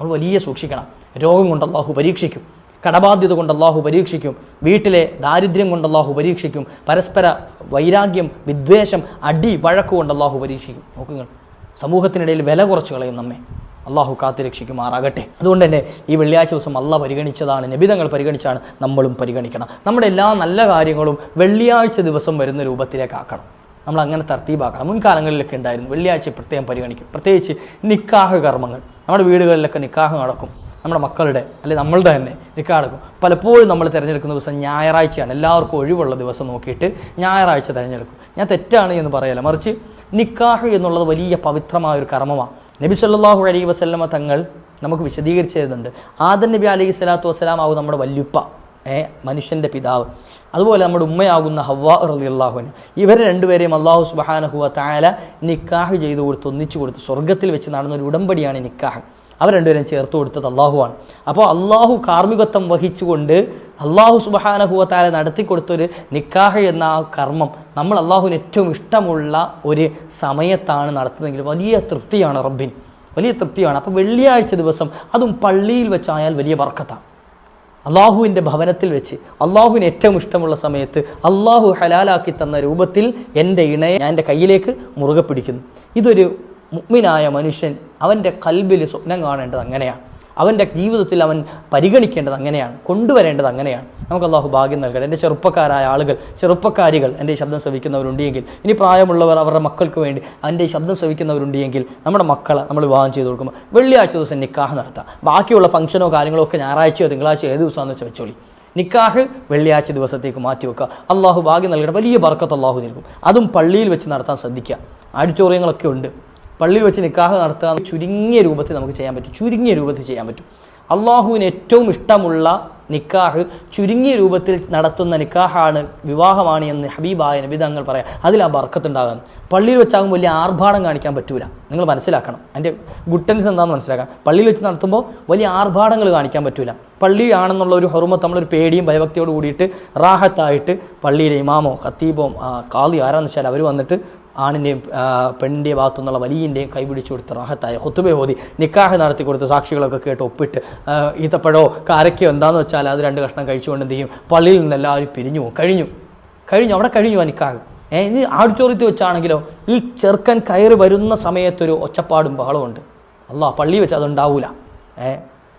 നമ്മൾ വലിയ സൂക്ഷിക്കണം. രോഗം കൊണ്ട് അള്ളാഹു പരീക്ഷിക്കും. കടബാധ്യത കൊണ്ട് അള്ളാഹു പരീക്ഷിക്കും. വീട്ടിലെ ദാരിദ്ര്യം കൊണ്ട് അള്ളാഹു പരീക്ഷിക്കും. പരസ്പര വൈരാഗ്യം വിദ്വേഷം അടി വഴക്ക് കൊണ്ട് അള്ളാഹു പരീക്ഷിക്കും. നോക്കുക സമൂഹത്തിനിടയിൽ വില കുറച്ച് കളയും നമ്മെ. അള്ളാഹു കാത്തുരക്ഷിക്കുമാറാകട്ടെ അതുകൊണ്ട് തന്നെ ഈ വെള്ളിയാഴ്ച ദിവസം അല്ല പരിഗണിച്ചതാണ്. നബിതങ്ങൾ പരിഗണിച്ചാണ് നമ്മളും പരിഗണിക്കണം. നമ്മുടെ എല്ലാ നല്ല കാര്യങ്ങളും വെള്ളിയാഴ്ച ദിവസം വരുന്ന രൂപത്തിലേക്ക് ആക്കണം. നമ്മൾ അങ്ങനെ തർത്തീബാക്കണം. മുൻകാലങ്ങളിലൊക്കെ ഉണ്ടായിരുന്നു. വെള്ളിയാഴ്ച പ്രത്യേകം പരിഗണിക്കും. പ്രത്യേകിച്ച് നിക്കാഹ് കർമ്മങ്ങൾ. നമ്മുടെ വീടുകളിലൊക്കെ നിക്കാഹ് നടക്കും. നമ്മുടെ മക്കളുടെ അല്ലെങ്കിൽ നമ്മളുടെ തന്നെ നിക്കാഹ് പലപ്പോഴും നമ്മൾ തിരഞ്ഞെടുക്കുന്ന ദിവസം ഞായറാഴ്ചയാണ്. എല്ലാവർക്കും ഒഴിവുള്ള ദിവസം നോക്കിയിട്ട് ഞായറാഴ്ച തിരഞ്ഞെടുക്കും. ഞാൻ തെറ്റാണ് എന്ന് പറയല മറിച്ച് നിക്കാഹ് എന്നുള്ളത് വലിയ പവിത്രമായ ഒരു കർമ്മമാണ്. നബി സല്ലാഹു അലൈ വസ്ലമ തങ്ങൾ നമുക്ക് വിശദീകരിച്ചു തരുന്നുണ്ട് ആദൻ നബി അലൈഹി സ്വലാത്തു വസ്സലാം ആകും നമ്മുടെ വല്യുപ്പ ഏ മനുഷ്യന്റെ പിതാവ്. അതുപോലെ നമ്മുടെ ഉമ്മയാകുന്ന ഹവ്വാ അള്ളാഹുവിന് ഇവരെ രണ്ടുപേരെയും അള്ളാഹു സുബാനഹുവ താല നിക്കാഹ് ചെയ്തു കൊടുത്ത് ഒന്നിച്ചു കൊടുത്ത് സ്വർഗത്തിൽ വെച്ച് നടന്നൊരു ഉടമ്പടിയാണ് നിക്കാഹ്. അവർ രണ്ടുപേരും ചേർത്ത് കൊടുത്തത് അള്ളാഹുവാണ്. അപ്പോൾ അള്ളാഹു കാർമ്മികത്വം വഹിച്ചുകൊണ്ട് അള്ളാഹു സുബഹാനഹുവത്താലെ നടത്തി കൊടുത്തൊരു നിക്കാഹ് എന്ന ആ കർമ്മം നമ്മൾ അള്ളാഹുവിന് ഏറ്റവും ഇഷ്ടമുള്ള ഒരു സമയത്താണ് നടത്തുന്നതെങ്കിൽ വലിയ തൃപ്തിയാണ് റബ്ബിൻ വലിയ തൃപ്തിയാണ്. അപ്പോൾ വെള്ളിയാഴ്ച ദിവസം അതും പള്ളിയിൽ വെച്ചായാൽ വലിയ വർക്കത്താണ് അള്ളാഹുവിന്റെ ഭവനത്തിൽ വെച്ച് അള്ളാഹുവിന് ഏറ്റവും ഇഷ്ടമുള്ള സമയത്ത് അള്ളാഹു ഹലാലാക്കി തന്ന രൂപത്തിൽ എന്റെ ഇണയെ എന്റെ കയ്യിലേക്ക് മുറുകെ പിടിക്കുന്നു. ഇതൊരു മുഗ്മിനായ മനുഷ്യൻ അവന്റെ കൽബിൽ സ്വപ്നം കാണേണ്ടത് അങ്ങനെയാണ്. അവന്റെ ജീവിതത്തിൽ അവൻ പരിഗണിക്കേണ്ടത് അങ്ങനെയാണ്. കൊണ്ടുവരേണ്ടത് അങ്ങനെയാണ്. നമുക്ക് അള്ളാഹു ഭാഗ്യം നൽകട്ടെ. എന്റെ ചെറുപ്പക്കാരായ ആളുകൾ ചെറുപ്പക്കാരികൾ എന്റെ ശബ്ദം ശ്രവിക്കുന്നവരുണ്ടെങ്കിൽ ഇനി പ്രായമുള്ളവർ അവരുടെ മക്കൾക്ക് വേണ്ടി എന്റെ ശബ്ദം ശ്രവിക്കുന്നവരുണ്ടെങ്കിൽ നമ്മുടെ മക്കളെ നമ്മൾ വിവാഹം ചെയ്ത് കൊടുക്കുമ്പോൾ വെള്ളിയാഴ്ച ദിവസം നിക്കാഹ് നടത്താം. ബാക്കിയുള്ള ഫംഗ്ഷനോ കാര്യങ്ങളോ ഒക്കെ ഞായറാഴ്ചയോ തിങ്കളാഴ്ചയോ ഏത് ദിവസമാണെന്ന് വെച്ചാൽ വെച്ചോളി. നിക്കാഹ് വെള്ളിയാഴ്ച ദിവസത്തേക്ക് മാറ്റി വെക്കുക. അള്ളാഹു ഭാഗ്യം നൽകട്ടെ. വലിയ ബർക്കത്ത് അള്ളാഹു നൽകും. അതും പള്ളിയിൽ വെച്ച് നടത്താൻ ശ്രദ്ധിക്കുക. ഓഡിറ്റോറിയങ്ങളൊക്കെ ഉണ്ട്. പള്ളിയിൽ വെച്ച് നിക്കാഹ് നടത്തുക ചുരുങ്ങിയ രൂപത്തിൽ നമുക്ക് ചെയ്യാൻ പറ്റും. ചുരുങ്ങിയ രൂപത്തിൽ ചെയ്യാൻ പറ്റും. അള്ളാഹുവിന് ഏറ്റവും ഇഷ്ടമുള്ള നിക്കാഹ് ചുരുങ്ങിയ രൂപത്തിൽ നടത്തുന്ന നിക്കാഹാണ് വിവാഹമാണ് എന്ന് ഹബീബായ നബി തങ്ങൾ പറയാം. അതിൽ ആ പള്ളിയിൽ വെച്ചാകും വലിയ ആർഭാടം കാണിക്കാൻ പറ്റൂല. നിങ്ങൾ മനസ്സിലാക്കണം. അതിന്റെ ഗുട്ടൻസ് എന്താണെന്ന് മനസ്സിലാക്കണം. പള്ളിയിൽ വെച്ച് നടത്തുമ്പോൾ വലിയ ആർഭാടങ്ങൾ കാണിക്കാൻ പറ്റൂല. പള്ളി ആണെന്നുള്ള ഒരു ഹൊറുമത്ത് നമ്മളൊരു പേടിയും ഭയഭക്തിയോട് കൂടിയിട്ട് റാഹത്തായിട്ട് പള്ളിയിലെ ഇമാമോ ഖത്തീബോ കാളി ആരാന്ന് വെച്ചാൽ അവർ വന്നിട്ട് ആണിന്റെയും പെണ്ണിന്റെയും ഭാഗത്തു നിന്നുള്ള വലിയന്റെയും കൈപിടിച്ചു കൊടുത്ത് റാഹത്തായ. ഹുത്തുബെ ഓതി നിക്കാഹ് നടത്തി കൊടുത്ത് സാക്ഷികളൊക്കെ കേട്ട് ഒപ്പിട്ട് ഈത്തപ്പഴോ കാരക്കയോ എന്താണെന്ന് വെച്ചാൽ അത് രണ്ട് കഷ്ണം കഴിച്ചുകൊണ്ട് എന്ത് ചെയ്യും? പള്ളിയിൽ നിന്ന് എല്ലാവരും പിരിഞ്ഞു പോകും. കഴിഞ്ഞു. കഴിഞ്ഞു. അവിടെ കഴിഞ്ഞു നിക്കാഹ്. ഏ ഇനി ആഡിറ്റോറിയത്തിൽ വെച്ചാണെങ്കിലോ ഈ ചെറുക്കൻ കയറി വരുന്ന സമയത്തൊരു ഒച്ചപ്പാടും ബഹളമുണ്ട് അല്ല പള്ളി വെച്ച് അതുണ്ടാവൂല. ഏ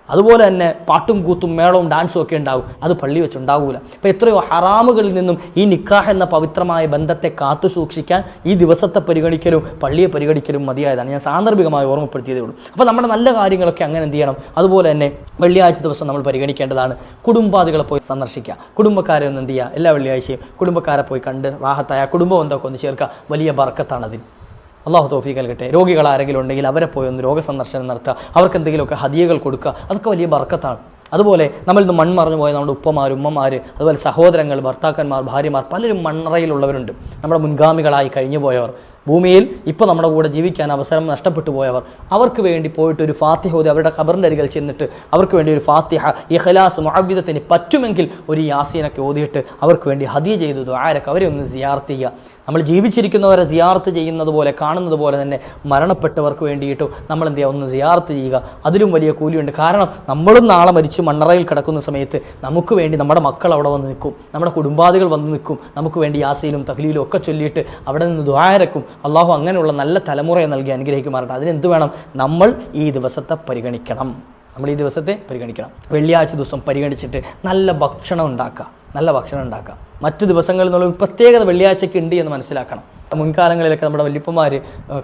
അതുപോലെ തന്നെ പാട്ടും കൂത്തും മേളവും ഡാൻസും ഒക്കെ ഉണ്ടാവും. അത് പള്ളി വെച്ച് ഉണ്ടാവൂല. അപ്പോൾ എത്രയോ ഹറാമുകളിൽ നിന്നും ഈ നിക്കാഹ് എന്ന പവിത്രമായ ബന്ധത്തെ കാത്തു സൂക്ഷിക്കാൻ ഈ ദിവസത്തെ പരിഗണിക്കലും പള്ളിയെ പരിഗണിക്കലും മതിയായതാണ്. ഞാൻ സാന്ദർഭികമായി ഓർമ്മപ്പെടുത്തിയതേ ഉള്ളൂ. അപ്പോൾ നമ്മുടെ നല്ല കാര്യങ്ങളൊക്കെ അങ്ങനെ എന്ത് ചെയ്യണം? അതുപോലെ തന്നെ വെള്ളിയാഴ്ച ദിവസം നമ്മൾ പരിഗണിക്കേണ്ടതാണ്. കുടുംബാദികളെ പോയി സന്ദർശിക്കുക. കുടുംബക്കാരെ ഒന്ന് എന്ത് ചെയ്യുക? എല്ലാ വെള്ളിയാഴ്ചയും കുടുംബക്കാരെ പോയി കണ്ട് റാഹത്തായ കുടുംബം എന്തൊക്കെ ഒന്ന് ചേർക്കുക? വലിയ ബർക്കത്താണ് അതിന് അള്ളാഹു തോഫി നൽകട്ടെ. രോഗികൾ ആരെങ്കിലും ഉണ്ടെങ്കിൽ അവരെ പോയി ഒന്ന് രോഗസന്ദർശനം നടത്തുക. അവർക്ക് എന്തെങ്കിലുമൊക്കെ ഹതിയകൾ കൊടുക്കുക. അതൊക്കെ വലിയ ബർക്കത്താണ്. അതുപോലെ നമ്മൾ ഇന്ന് മൺമറഞ്ഞു പോയ നമ്മുടെ ഉപ്പമാർ ഉമ്മമാർ അതുപോലെ സഹോദരങ്ങൾ ഭർത്താക്കന്മാർ ഭാര്യമാർ പലരും മണ്ണറയിലുള്ളവരുണ്ട്. നമ്മുടെ മുൻഗാമികളായി കഴിഞ്ഞു പോയവർ. ഭൂമിയിൽ ഇപ്പോൾ നമ്മുടെ കൂടെ ജീവിക്കാൻ അവസരം നഷ്ടപ്പെട്ടു പോയവർ. അവർക്ക് വേണ്ടി പോയിട്ട് ഒരു ഫാത്തിഹ ഓതി അവരുടെ ഖബറിന്റെ അരികിൽ ചെന്നിട്ട് അവർക്ക് വേണ്ടി ഒരു ഫാത്തിഹ ഇഖലാസ് മുഅബ്ബിദത്തിന് പറ്റുമെങ്കിൽ ഒരു യാസീനൊക്കെ ഓതിയിട്ട് അവർക്ക് വേണ്ടി ഹദിയ ചെയ്തു ആരൊക്കെ അവരെ ഒന്ന് സിയാർത്ത് ചെയ്യുക. നമ്മൾ ജീവിച്ചിരിക്കുന്നവരെ സിയാർത്ത് ചെയ്യുന്നത് പോലെ കാണുന്നത് പോലെ തന്നെ മരണപ്പെട്ടവർക്ക് വേണ്ടിയിട്ട് നമ്മൾ എന്ത് ചെയ്യുക? ഒന്ന് സിയാർത്ത് ചെയ്യുക. അതിലും വലിയ കൂലിയുണ്ട്. കാരണം നമ്മളും നാളെ മരിച്ച് മണ്ണറയിൽ കിടക്കുന്ന സമയത്ത് നമുക്ക് വേണ്ടി നമ്മുടെ മക്കൾ അവിടെ വന്ന് നിൽക്കും. നമ്മുടെ കുടുംബാദികൾ വന്ന് നിൽക്കും. നമുക്ക് വേണ്ടി യാസീനും തഹ്ലീലും ഒക്കെ ചൊല്ലിയിട്ട് അവിടെ നിന്ന് ദ്വാരക്കും അള്ളാഹു അങ്ങനെയുള്ള നല്ല തലമുറയെ നൽകി അനുഗ്രഹിക്കുമാറുണ്ട് അതിനെന്ത് വേണം? നമ്മൾ ഈ ദിവസത്തെ പരിഗണിക്കണം. നമ്മൾ ഈ ദിവസത്തെ പരിഗണിക്കണം. വെള്ളിയാഴ്ച ദിവസം പരിഗണിച്ചിട്ട് നല്ല ഭക്ഷണം ഉണ്ടാക്കുക. നല്ല ഭക്ഷണം ഉണ്ടാക്കുക മറ്റ് ദിവസങ്ങളിൽ നിന്നുള്ള പ്രത്യേകത വെള്ളിയാഴ്ചയ്ക്ക് ഉണ്ട് എന്ന് മനസ്സിലാക്കണം. മുൻകാലങ്ങളിലൊക്കെ നമ്മുടെ വല്യപ്പന്മാർ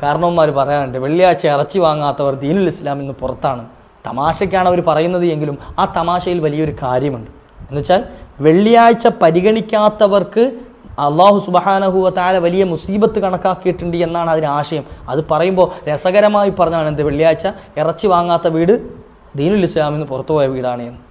കാരണവന്മാർ പറയാറുണ്ട് വെള്ളിയാഴ്ച ഇറച്ചി വാങ്ങാത്തവർ ദീനുൽ ഇസ്ലാമിൽ നിന്ന് പുറത്താണ്. തമാശയ്ക്കാണ് അവർ പറയുന്നത് എങ്കിലും ആ തമാശയിൽ വലിയൊരു കാര്യമുണ്ട്. എന്നുവെച്ചാൽ വെള്ളിയാഴ്ച പരിഗണിക്കാത്തവർക്ക് അള്ളാഹു സുബഹാനഹുവ താല വലിയ മുസീബത്ത് കണക്കാക്കിയിട്ടുണ്ട് എന്നാണ് അതിന് ആശയം. അത് പറയുമ്പോൾ രസകരമായി പറഞ്ഞാണ് എന്ത്? വെള്ളിയാഴ്ച ഇറച്ചി വാങ്ങാത്ത വീട് ദീനുൽ ഇസ്ലാമിൽ നിന്ന് പുറത്തുപോയ വീടാണ് എന്ന്.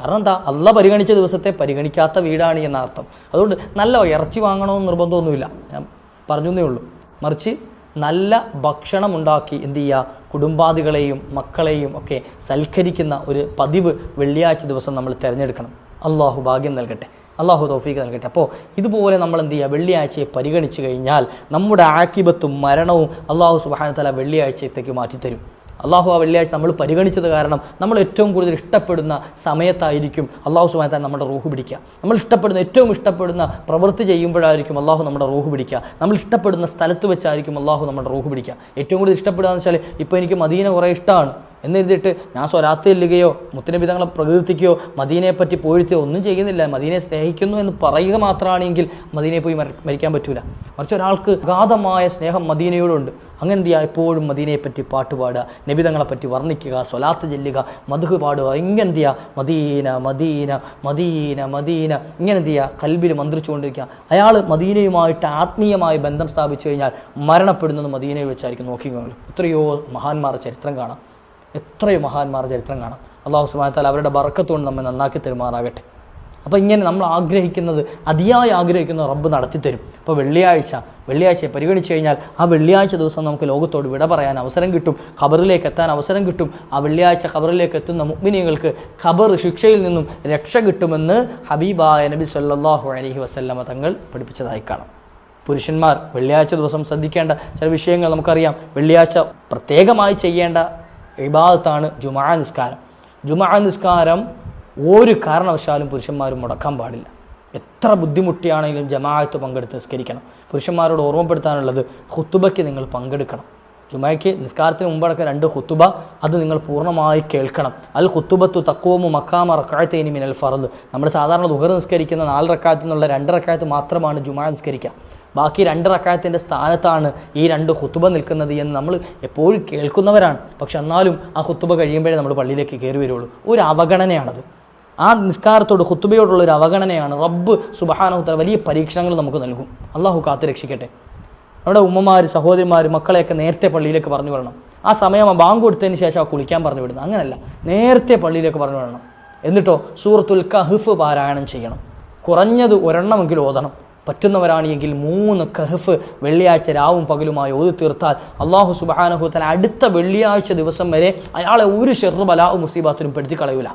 കാരണം എന്താ? അല്ല പരിഗണിച്ച ദിവസത്തെ പരിഗണിക്കാത്ത വീടാണ് എന്ന അർത്ഥം. അതുകൊണ്ട് നല്ല ഇറച്ചി വാങ്ങണമെന്ന് നിർബന്ധമൊന്നുമില്ല. ഞാൻ പറഞ്ഞു ഉള്ളൂ. മറിച്ച് നല്ല ഭക്ഷണം ഉണ്ടാക്കി എന്ത് ചെയ്യുക? കുടുംബാദികളെയും മക്കളെയും ഒക്കെ സൽക്കരിക്കുന്ന ഒരു പതിവ് വെള്ളിയാഴ്ച ദിവസം നമ്മൾ തിരഞ്ഞെടുക്കണം. അള്ളാഹു ഭാഗ്യം നൽകട്ടെ. അള്ളാഹു തൗഫീഖ് നൽകട്ടെ. അപ്പോൾ ഇതുപോലെ നമ്മൾ എന്ത് ചെയ്യുക? വെള്ളിയാഴ്ചയെ പരിഗണിച്ച് കഴിഞ്ഞാൽ നമ്മുടെ ആക്കിബത്തും മരണവും അള്ളാഹു സുബാന തല വെള്ളിയാഴ്ചത്തേക്ക് മാറ്റിത്തരും. അള്ളാഹു ആ വെള്ളിയാഴ്ച നമ്മൾ പരിഗണിച്ചത് കാരണം നമ്മൾ ഏറ്റവും കൂടുതൽ ഇഷ്ടപ്പെടുന്ന സമയത്തായിരിക്കും അള്ളാഹു സുബാൻ താൻ നമ്മുടെ റൂഹ് പിടിക്കുക. നമ്മൾ ഇഷ്ടപ്പെടുന്ന ഏറ്റവും ഇഷ്ടപ്പെടുന്ന പ്രവൃത്തി ചെയ്യുമ്പോഴായിരിക്കും അള്ളാഹു നമ്മുടെ റൂഹ് പിടിക്കുക. നമ്മൾ ഇഷ്ടപ്പെടുന്ന സ്ഥലത്ത് വെച്ചായിരിക്കും അള്ളാഹു നമ്മുടെ റൂഹ് പിടിക്കുക. ഏറ്റവും കൂടുതൽ ഇഷ്ടപ്പെടുക എന്ന് വെച്ചാൽ ഇപ്പോൾ എനിക്ക് മദീന കുറേ ഇഷ്ടമാണ് എന്നെഴുതിയിട്ട് ഞാൻ സ്വരാത്ത് ചെല്ലുകയോ മുത്തനബി തങ്ങളെ പ്രകീർത്തിക്കുകയോ മദീനയെ പറ്റി പോഴ്ത്തുകയോ ഒന്നും ചെയ്യുന്നില്ല. മദീനയെ സ്നേഹിക്കുന്നു എന്ന് പറയുക മാത്രമാണെങ്കിൽ മദീനയെ പോയി മരിക്കാൻ പറ്റൂല. മറിച്ച് ഒരാൾക്ക് അഗാധമായ സ്നേഹം മദീനയോടുണ്ട്. അങ്ങനെ എന്ത് ചെയ്യുക എപ്പോഴും മദീനയെപ്പറ്റി പാട്ട് പാടുക നബിതങ്ങളെ പറ്റി വർണിക്കുക സ്വലാത്ത് ചെല്ലുക മധുഹ് പാടുക ഇങ്ങനെ എന്ത് ചെയ്യുക മദീന മദീന മദീന മദീന. ഇങ്ങനെ എന്ത് ചെയ്യുക കൽബിൽ മന്ത്രിച്ചുകൊണ്ടിരിക്കുക. അയാൾ മദീനയുമായിട്ട് ആത്മീയമായ ബന്ധം സ്ഥാപിച്ചു കഴിഞ്ഞാൽ മരണപ്പെടുന്നത് മദീനയിൽ വെച്ചായിരിക്കും. നോക്കിക്കോളൂ എത്രയോ മഹാന്മാരുടെ ചരിത്രം കാണാം. എത്രയോ മഹാന്മാരുടെ ചരിത്രം കാണാം. അള്ളാഹു സുബാനത്താൽ അവരുടെ ബറക്കത്തുകൊണ്ട് നമ്മെ നന്നാക്കി തെരുമാറാകട്ടെ. അപ്പോൾ ഇങ്ങനെ നമ്മൾ ആഗ്രഹിക്കുന്നത് അതിയായി ആഗ്രഹിക്കുന്ന റബ്ബ് നടത്തിത്തരും. അപ്പോൾ വെള്ളിയാഴ്ച വെള്ളിയാഴ്ചയെ പരിഗണിച്ചു കഴിഞ്ഞാൽ ആ വെള്ളിയാഴ്ച ദിവസം നമുക്ക് ലോകത്തോട് വിട പറയാൻ അവസരം കിട്ടും. ഖബറിലേക്ക് എത്താൻ അവസരം കിട്ടും. ആ വെള്ളിയാഴ്ച ഖബറിലേക്ക് എത്തുന്ന മുഗ്മിനികൾക്ക് ഖബർ ശിക്ഷയിൽ നിന്നും രക്ഷ കിട്ടുമെന്ന് ഹബീബായ നബി സല്ലാഹു അലഹി വസല്ലമ തങ്ങൾ പഠിപ്പിച്ചതായി കാണാം. പുരുഷന്മാർ വെള്ളിയാഴ്ച ദിവസം ശ്രദ്ധിക്കേണ്ട ചില വിഷയങ്ങൾ നമുക്കറിയാം. വെള്ളിയാഴ്ച പ്രത്യേകമായി ചെയ്യേണ്ട ഇബാദത്താണ് ജുമാ നിസ്കാരം. ജുമാ നിസ്കാരം ഒരു കാരണവശാലും പുരുഷന്മാർ മുടക്കാൻ പാടില്ല. എത്ര ബുദ്ധിമുട്ടിയാണെങ്കിലും ജമാഅത്ത് പങ്കെടുത്ത് നിസ്കരിക്കണം. പുരുഷന്മാരോട് ഓർമ്മപ്പെടുത്താനുള്ളത് ഹുത്തുബയ്ക്ക് നിങ്ങൾ പങ്കെടുക്കണം. ജുമായ്ക്ക് നിസ്കാരത്തിന് മുമ്പടക്കം രണ്ട് ഹുത്തുബ അത് നിങ്ങൾ പൂർണമായി കേൾക്കണം. അൽ ഹുത്തുബത്തു തക്കോമു മക്കാമ റക്കായത്തേനി മിനൽ ഫറദ് നമ്മൾ സാധാരണ ദുഹർ നിസ്കരിക്കുന്ന നാല് റക്കായത്തിൽ നിന്നുള്ള രണ്ട് റക്കായത്ത് മാത്രമാണ് ജുമാ നിസ്കരിക്കുക. ബാക്കി രണ്ട് റക്കായത്തിന്റെ സ്ഥാനത്താണ് ഈ രണ്ട് ഹുത്തുബ നിൽക്കുന്നത് എന്ന് നമ്മൾ എപ്പോഴും കേൾക്കുന്നവരാണ്. പക്ഷെ എന്നാലും ആ ഹുത്തുബ കഴിയുമ്പോഴേ നമ്മൾ പള്ളിയിലേക്ക് കയറി വരുള്ളൂ. ഒരു അവഗണനയാണത്. ആ നിസ്കാരത്തോട് ഹുത്തുബയോടുള്ള ഒരു അവഗണനയാണ് റബ്ബ് സുബഹാനഹുത്ത വലിയ പരീക്ഷണങ്ങൾ നമുക്ക് നൽകും. അള്ളാഹു കാത്തു രക്ഷിക്കട്ടെ. നമ്മുടെ ഉമ്മമാർ സഹോദരിമാർ മക്കളെയൊക്കെ നേരത്തെ പള്ളിയിലേക്ക് പറഞ്ഞു വിടണം ആ സമയം ആ ബാങ്ക് കൊടുത്തതിന് ശേഷം ആ കുളിക്കാൻ പറഞ്ഞു വിടുന്നത്. അങ്ങനല്ല. നേരത്തെ പള്ളിയിലേക്ക് പറഞ്ഞു വിടണം എന്നിട്ടോ സൂറത്തുൽ കഹഫ് പാരായണം ചെയ്യണം. കുറഞ്ഞത് ഒരെണ്ണമെങ്കിലും ഓതണം. പറ്റുന്നവരാണെങ്കിൽ മൂന്ന് കഹഫ് വെള്ളിയാഴ്ച രാവും പകലുമായി ഓതി തീർത്താൽ അള്ളാഹു സുബാനഹുത്തല അടുത്ത വെള്ളിയാഴ്ച ദിവസം വരെ അയാളെ ഒരു ഷെറു ബലാഹു മുസീബാത്തിനും പെടുത്തി കളയൂല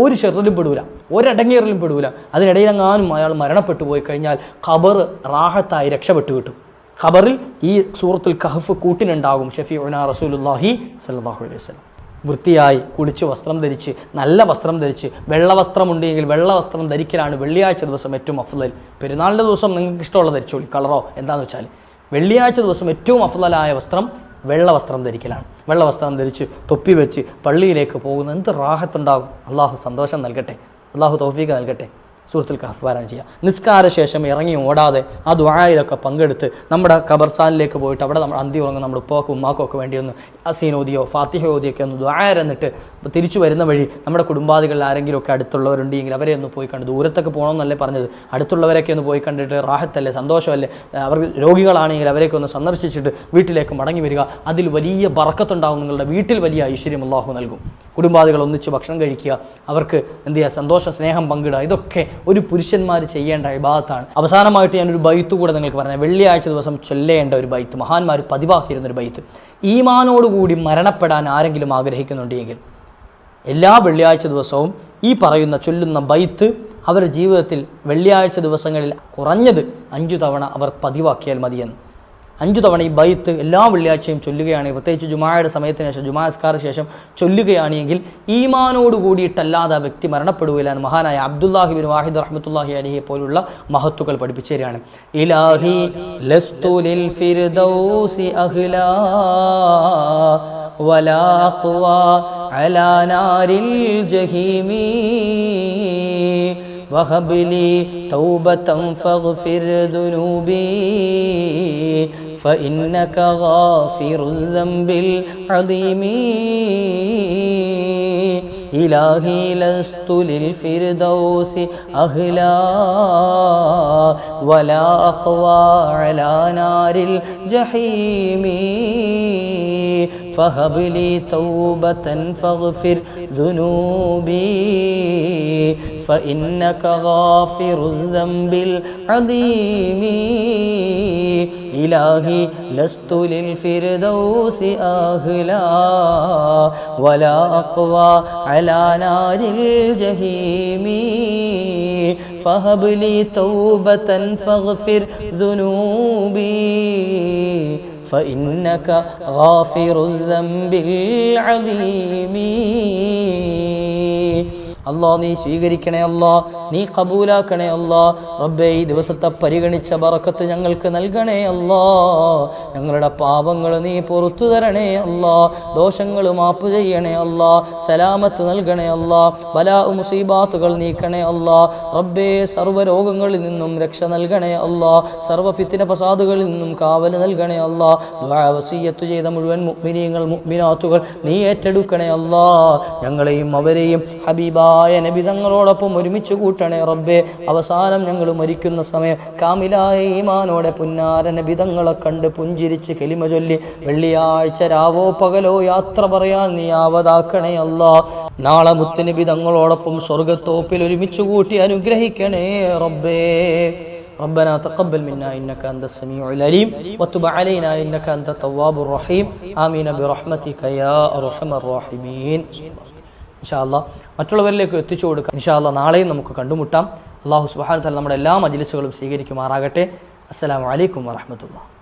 ഒരു ഷെറിലും പെടൂല ഒരടങ്ങേറിലും പെടൂല. അതിനിടയിലെങ്ങാനും അയാൾ മരണപ്പെട്ടു പോയി കഴിഞ്ഞാൽ ഖബർ റാഹത്തായി രക്ഷപ്പെട്ടു കിട്ടും. ഖബറിൽ ഈ സൂറത്തുൽ കഹഫ് കൂട്ടിനുണ്ടാകും ഷഫി ഉന റസൂലുല്ലാഹി സല്ലാഹു അലൈഹി വസ്ലം വൃത്തിയായി കുളിച്ച് വസ്ത്രം ധരിച്ച് നല്ല വസ്ത്രം ധരിച്ച് വെള്ള വസ്ത്രമുണ്ടെങ്കിൽ വെള്ള വസ്ത്രം ധരിക്കലാണ് വെള്ളിയാഴ്ച ദിവസം ഏറ്റവും അഫ്ലൽ പെരുന്നാളിന്റെ ദിവസം നിങ്ങൾക്ക് ഇഷ്ടമുള്ള ധരിച്ചോളി. കളറോ എന്താണെന്ന് വെച്ചാൽ വെള്ളിയാഴ്ച ദിവസം ഏറ്റവും അഫ്ലലായ വസ്ത്രം വെള്ള വസ്ത്രം ധരിക്കലാണ്. വെള്ള വസ്ത്രം ധരിച്ച് തൊപ്പി വെച്ച് പള്ളിയിലേക്ക് പോകുന്ന എന്ത് റാഹത്തുണ്ടാകും? അള്ളാഹു സന്തോഷം നൽകട്ടെ. അള്ളാഹു തൗഫീഖ് നൽകട്ടെ. സൂറത്തുൽ കഹഫ് ചെയ്യുക നിസ്കാര ശേഷം ഇറങ്ങി ഓടാതെ ആ ദ്വായയിലൊക്കെ പങ്കെടുത്ത് നമ്മുടെ കബർസാലിലേക്ക് പോയിട്ട് അവിടെ നമ്മൾ അന്തി ഉറങ്ങും നമ്മുടെ ഉപ്പാക്കും ഉമ്മാക്കും ഒക്കെ വേണ്ടി ഒന്ന് അസീൻ ഫാത്തിഹോദിയൊക്കെ ഒന്ന് ദ്വായരന്നിട്ട് തിരിച്ചു വരുന്ന വഴി നമ്മുടെ കുടുംബാദികളിൽ ആരെങ്കിലും ഒക്കെ അടുത്തുള്ളവരുണ്ടെങ്കിൽ അവരെ ഒന്ന് പോയി കണ്ട് ദൂരത്തൊക്കെ പോകണമെന്നല്ലേ പറഞ്ഞത്. അടുത്തുള്ളവരൊക്കെ ഒന്ന് പോയി കണ്ടിട്ട് റാഹത്തല്ലേ സന്തോഷമല്ലേ? അവർ രോഗികളാണെങ്കിൽ അവരെയൊക്കെ ഒന്ന് സന്ദർശിച്ചിട്ട് വീട്ടിലേക്ക് മടങ്ങി വരിക. അതിൽ വലിയ ബറക്കത്തുണ്ടാവും നിങ്ങളുടെ വീട്ടിൽ വലിയ ഐശ്വര്യം അള്ളാഹു നൽകും. കുടുംബാദികൾ ഒന്നിച്ച് ഭക്ഷണം കഴിക്കുക അവർക്ക് എന്ത് ചെയ്യുക സന്തോഷം സ്നേഹം പങ്കിടുക. ഇതൊക്കെ ഒരു പുരുഷന്മാർ ചെയ്യേണ്ട വിഭാഗത്താണ് അവസാനമായിട്ട് ഞാനൊരു ബൈത്ത് കൂടെ നിങ്ങൾക്ക് പറഞ്ഞത് വെള്ളിയാഴ്ച ദിവസം ചൊല്ലേണ്ട ഒരു ബൈത്ത്. മഹാന്മാർ പതിവാക്കിയിരുന്ന ഒരു ബൈത്ത്. ഈമാനോടുകൂടി മരണപ്പെടാൻ ആരെങ്കിലും ആഗ്രഹിക്കുന്നുണ്ടെങ്കിൽ എല്ലാ വെള്ളിയാഴ്ച ദിവസവും ഈ പറയുന്ന ചൊല്ലുന്ന ബൈത്ത് അവരുടെ ജീവിതത്തിൽ വെള്ളിയാഴ്ച ദിവസങ്ങളിൽ കുറഞ്ഞത് അഞ്ചു തവണ അവർ പതിവാക്കിയാൽ മതിയെന്ന്. അഞ്ചു തവണ ഈ ബൈത്ത് എല്ലാ വെള്ളിയാഴ്ചയും ചൊല്ലുകയാണെങ്കിൽ പ്രത്യേകിച്ച് ജുമായുടെ സമയത്തിന് ശേഷം ജുമാ നിസ്കാര ശേഷം ചൊല്ലുകയാണെങ്കിൽ ഈമാനോട് കൂടിയിട്ടല്ലാതെ ആ വ്യക്തി മരണപ്പെടുകയില്ല എന്ന് മഹാനായ അബ്ദുല്ലാഹിബിൻ വാഹിദ് റഹ്മത്തുല്ലാഹി അലിയെ പോലുള്ള മഹത്തുക്കൾ പഠിപ്പിച്ചു തരികയാണ് ഇലാഹി ലസ്തു ലിൽ ഫിർദൗസി അഹ്ലാ വലാ ഖുവാ അലാ നാരിൽ ജഹീമീ وهب لي توبة فاغفر ذنوبي فإنك غافر الذنب العظيم. إلهي لست للفردوس أهلا ولا أقوى على نار الجحيم. فهب لي توبة فاغفر ذنوبي فإنك غافر الذنب العظيم. إلهي لست للفردوس أهلا ولا أقوى على نار الجحيم. فهب لي توبة فاغفر ذنوبي فإنك غافر الذنب العظيم. അല്ലാ നീ സ്വീകരിക്കണേ അല്ലാ നീ കബൂലാക്കണേ അല്ലാ റബ്ബെ ഈ ദിവസത്തെ പരിഗണിച്ച ബറക്കത്ത് ഞങ്ങൾക്ക് നൽകണേ അല്ലാ ഞങ്ങളുടെ പാപങ്ങൾ നീ പുറത്തു തരണേ അല്ലാ ദോഷങ്ങൾ മാപ്പ് ചെയ്യണേ അല്ലാ സലാമത്ത് നൽകണേ അല്ലാ ബലാ മുസീബാത്തുകൾ നീക്കണേ അല്ലാ റബ്ബെ സർവ രോഗങ്ങളിൽ നിന്നും രക്ഷ നൽകണേ അല്ലാ സർവ ഫിത്തിന ഫസാദുകളിൽ നിന്നും കാവൽ നൽകണേ അല്ലാ വസീയത്ത് ചെയ്ത മുഴുവൻ മുഅ്മിനീങ്ങൾ മുഗ്മിനാത്തുകൾ നീ ഏറ്റെടുക്കണേ അല്ലാ ഞങ്ങളെയും അവരെയും ഹബീബാ ഹബീബായ നബിതങ്ങളോടൊപ്പം ഒരുമിച്ച് കൂട്ടണേ റബ്ബേ അവസാനം ഞങ്ങൾ മരിക്കുന്ന സമയം കാമിലായ ഈമാനോടെ പുന്നാര നബിതങ്ങളെ കണ്ട് പുഞ്ചിരിച്ച് കെലിമ ചൊല്ലി വെള്ളിയാഴ്ച രാവോ പകലോ യാത്ര പറയാൻ നീ ആവതാക്കണേ അല്ലാ നാളെ മുത്തുനബി തങ്ങളോടൊപ്പം സ്വർഗത്തോപ്പിൽ ഒരുമിച്ച് കൂട്ടി അനുഗ്രഹിക്കണേ റബ്ബേ ربنا تقبل منا إنك أنت السميع العليم وتب علينا إنك أنت التواب الرحيم آمين برحمتك يا أرحم الراحمين ഇൻഷാല്ല മറ്റുള്ളവരിലേക്ക് എത്തിച്ചു കൊടുക്കാം ഇൻഷാല്ല നാളെയും നമുക്ക് കണ്ടുമുട്ടാം. അള്ളാഹു സുബാൻ തല നമ്മുടെ എല്ലാ മജിലിസുകളും സ്വീകരിക്കുമാറാകട്ടെ. അസ്സലാമു അലൈക്കും വറഹമത്തുള്ള